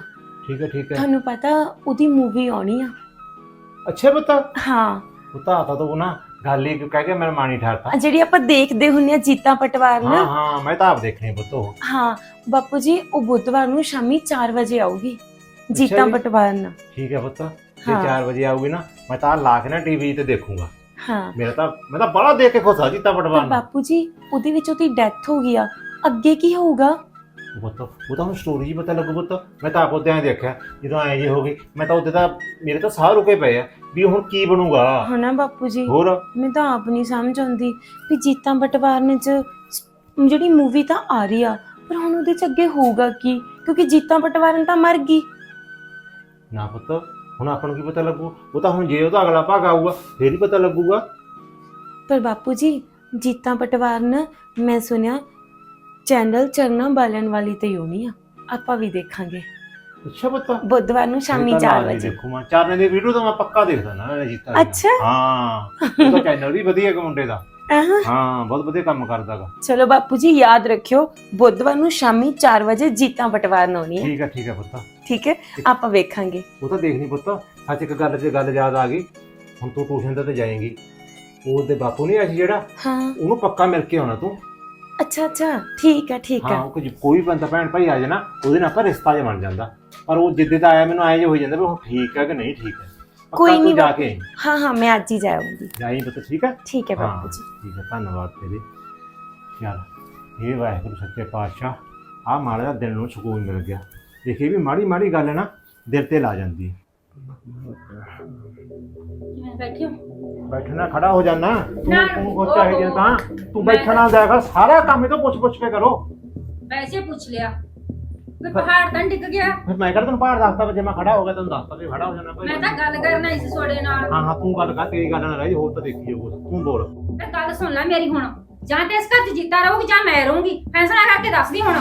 ਠੀਕ ਹੈ ਠੀਕ ਹੈ। ਤੁਹਾਨੂੰ ਪਤਾ ਉਹਦੀ ਮੂਵੀ ਆਉਣੀ ਆ। ਅੱਛਾ ਪੁੱਤ। ਹਾਂ। ਪੁੱਤ ਆਤਾ ਤੂੰ ਨਾ ਗੱਲ ਹੀ ਕਹਿ ਕੇ ਮੇਰਾ ਮਾਣੀ ਠਾਰਤਾ। ਆਹ ਜਿਹੜੀ ਆਪਾਂ ਦੇਖਦੇ ਹੁੰਨੇ ਆ ਜੀਤਾ ਪਟਵਾਰਨ। ਹਾਂ ਹਾਂ ਮੈਂ ਤਾਂ ਆਪ ਦੇਖਣੀ ਪੁੱਤ ਉਹ। ਹਾਂ ਬਾਪੂ ਜੀ ਉਹ ਬੁੱਧਵਾਰ ਨੂੰ ਸ਼ਾਮੀ 4 ਵਜੇ ਆਊਗੀ। ਜੀਤਾ ਜੀ। ਪਟਵਾਰਨ। ਠੀਕ ਹੈ ਪੁੱਤ ਜੇ ਹਾਂ। 4 ਵਜੇ ਆਊਗੀ ਨਾ ਮੈਂ ਤਾਂ ਆਹ ਲਾ ਕੇ ਨਾ ਟੀਵੀ ਤੇ ਦੇਖੂੰਗਾ। ਹਾਂ। ਮੇਰਾ ਤਾਂ ਮੈਂ ਤਾਂ ਬੜਾ ਦੇਖ ਕੇ ਖੁਸ਼ ਆ ਜੀਤਾ ਪਰ ਪਟਵਾਨ ਬਾਪੂ ਜੀ ਉਹਦੇ ਵਿੱਚ ਉਹਦੀ ਡੈਥ ਹੋ ਗਈ ਆ। ਅੱਗੇ ਕੀ ਹੋਊਗਾ? ਪੁੱਤ ਉਹ ਤਾਂ ਹੁਣ ਸਟੋਰੀ ਹੀ ਪਤਾ ਲੱਗੂ ਪੁੱਤ। ਮੈਂ ਤਾਂ ਆਪ ਉਹਦੇ ਐਂ ਦੇਖਿਆ ਜਦੋਂ ਐਂ ਜੇ ਹੋ ਗਈ ਮੈਂ ਤਾਂ ਉਹਦੇ ਤਾਂ ਮੇਰੇ ਤਾਂ ਸਾਹ ਰੁਕੇ ਪਏ ਆ ਵੀ ਹੁਣ ਕੀ ਬਣੂਗਾ। ਹਨਾ ਬਾਪੂ ਜੀ ਹੋਰ? ਮੈਨੂੰ ਤਾਂ ਆਪ ਨਹੀਂ ਸਮਝ ਆਉਂਦੀ ਵੀ ਜੀਤਾ ਪਟਵਾਰਨ ਚ ਜਿਹੜੀ ਮੂਵੀ ਤਾਂ ਆ ਰਹੀ ਆ ਪਰ ਹੁਣ ਉਹਦੇ ਚ ਅੱਗੇ ਹੋਊਗਾ ਕੀ? ਕਿਉਂਕਿ ਜੀਤਾ ਪਟਵਾਰਨ ਤਾਂ ਮਰ ਗਈ। ਨਾ ਪੁੱਤ ਹੁਣ ਆਪਾਂ ਨੂੰ ਕੀ ਪਤਾ ਲੱਗੂ? ਉਹ ਤਾਂ ਹੁਣ ਜੇ ਉਹਦਾ ਅਗਲਾ ਭਾਗ ਆਊਗਾ ਫੇਰ ਹੀ ਪਤਾ ਲੱਗੂਗਾ। ਪਰ ਬਾਪੂ ਜੀ ਜੀਤਾ ਪਟਵਾਰਨ ਮੈਂ ਸੁਣਿਆ ਚੈਨਲ ਚਰਨਾ ਬਾਲਣ ਵਾਲੀ ਤੇ ਹੋਣੀ ਆ। ਆਪਾਂ ਵੀ ਦੇਖਾਂਗੇ। ਅੱਛਾ ਪੁੱਤ। ਬੁੱਧਵਾਰ ਨੂੰ ਸ਼ਾਮੀ ਇਹ ਤਾਂ 4 ਨਾਲ ਹੀ ਵਜੇ। ਦੇਖੂ ਮੈਂ। ਚਾਰਨੇ ਦੀ ਵੀਡੀਓ ਤਾਂ ਮੈਂ ਪੱਕਾ ਦੇਖਦਾ ਨਾ ਜੀਤਾ ਦੀ। ਅੱਛਾ? ਹਾਂ। ਉਹਦਾ ਚੈਨਲ ਵੀ ਵਧੀਆ ਹੈ ਮੁੰਡੇ ਦਾ। ਆਹਾਂ। ਹਾਂ ਬਹੁਤ ਵਧੀਆ ਕੰਮ ਕਰਦਾਗਾ। ਚਲੋ ਬਾਪੂ ਜੀ ਯਾਦ ਰੱਖਿਓ ਬੁੱਧਵਾਰ ਨੂੰ ਸ਼ਾਮੀ 4 ਵਜੇ ਜੀਤਾ ਪਟਵਾਰਨ ਹੋਣੀ ਹੈ ਠੀਕ ਹੈ ਠੀਕ ਹੈ ਪੁੱਤ। ਠੀਕ ਹੈ? ਆਪਾਂ ਵੇਖਾਂਗੇ। ਉਹ ਤਾਂ ਦੇਖਣੀ ਪੁੱਤ ਸੱਚ ਇੱਕ ਗੱਲ ਤੇ ਗੱਲ ਯਾਦ ਆ ਗਈ। ਹੁਣ ਤੂੰ ਟਿਊਸ਼ਨ ਤੇ ਤਾਂ ਜਾਏਂਗੀ। ਉਹਦੇ ਬਾਪੂ ਨਹੀਂ ਆਇਆ ਸੀ ਜਿਹੜਾ? ਹਾਂ। ਉਹਨੂੰ ਪੱਕਾ ਮਿਲ ਕੇ ਆਉਣਾ ਤੂੰ। ਅੱਛਾ ਅੱਛਾ। ਠੀਕ ਹੈ ਠੀਕ ਹਾਂ। ਹੈ ਉਹ ਕੁਝ ਕੋਈ ਬੰਦਾ ਭੈਣ ਭਾਈ ਆ ਜਾਣਾ ਉਹਦੇ ਨਾਲ ਆਪਾਂ ਰਿਸ਼ਤਾ ਜਿਹਾ ਬਣ ਜਾਂਦਾ। ਪਰ ਉਹ ਜਿੱਦੇ ਦਾ ਆਇਆ ਮੈਨੂੰ ਐਂ ਜਿਹਾ ਹੋ ਜਾਂਦਾ ਵੀ ਹੁਣ ਠੀਕ ਹੈ ਕਿ ਨਹੀਂ ਠੀਕ ਹੈ। ਪੱਕਾ ਕੋਈ ਤੂੰ ਨਹੀਂ ਜਾ। ਕੇ ਹਾਂ ਹਾਂ ਮੈਂ ਅੱਜ ਹੀ ਜਾਊਂਗੀ ਜਾਈਂ ਪੁੱਤ ਠੀਕ ਹੈ? ਠੀਕ ਹੈ ਬਾਪੂ ਜੀ। ਠੀਕ ਹੈ ਧੰਨਵਾਦ ਤੇਰੇ। ਚੱਲ ਇਹ ਵਾਹਿਗੁਰੂ ਸੱਚੇ ਪਾਤਸ਼ਾਹ ਆ ਮਾੜਾ ਦਿਲ ਨੂੰ ਸਕੂਨ ਮਿਲ ਗਿਆ। ਦੇਖੀ ਵੀ ਮਾੜੀ ਮਾੜੀ ਗੱਲ ਨਾ ਦਿਲ ਤੇ ਲਾ ਜਾਂਦੀ ਹੈ। ਕਿਵੇਂ ਬੈਠੀ ਹੋ? ਬੈਠਣਾ ਖੜਾ ਹੋ ਜਾਣਾ ਤੂੰ ਨਾ, ਤੂੰ ਕੁਛ ਉਹ- ਚਾਹੀਦੀ ਹੈ ਤਾਂ ਤੂੰ ਬੈਠਣਾ ਜਾਏਗਾ ਸਾਰਾ ਕੰਮ ਇਹ ਤਾਂ ਪੁੱਛ ਪੁੱਛ ਕੇ ਕਰੋ। ਵੈਸੇ ਪੁੱਛ ਲਿਆ। ਵੀ ਪਹਾੜ ਤਾਂ ਡਿੱਗ ਗਿਆ? ਫਿਰ ਮੈਂ ਕਿਹੜਾ ਤੈਨੂੰ ਪਹਾੜ ਦੱਸਤਾ ਵੀ ਜੇ ਮੈਂ ਖੜਾ ਹੋ ਗਿਆ ਤੈਨੂੰ ਦੱਸਤਾ ਵੀ ਖੜਾ ਹੋ ਜਾਣਾ ਭਾਈ। ਮੈਂ ਤਾਂ ਗੱਲ ਕਰਨਾ ਸੀ ਤੁਹਾਡੇ ਨਾਲ। ਹਾਂ ਹਾਂ ਤੂੰ ਗੱਲ ਕਰ ਤੇਰੀ ਗੱਲ ਨਾ ਰਹੀ ਹੋਰ ਤਾਂ ਦੇਖੀ ਜਾਊ ਕੁਛ। ਤੂੰ ਬੋਲ। ਤੇ ਗੱਲ ਸੁਣ ਲੈ ਮੇਰੀ ਹੁਣ। ਜਾਂ ਤੇ ਇਸ ਘਰ 'ਚ ਜੀਤਾ ਰਹੂਗੀ ਜਾਂ ਮੈਂ ਰਹੂੰਗੀ। ਫੈਸਲਾ ਕਰਕੇ ਦੱਸਦੀ ਹੁਣ।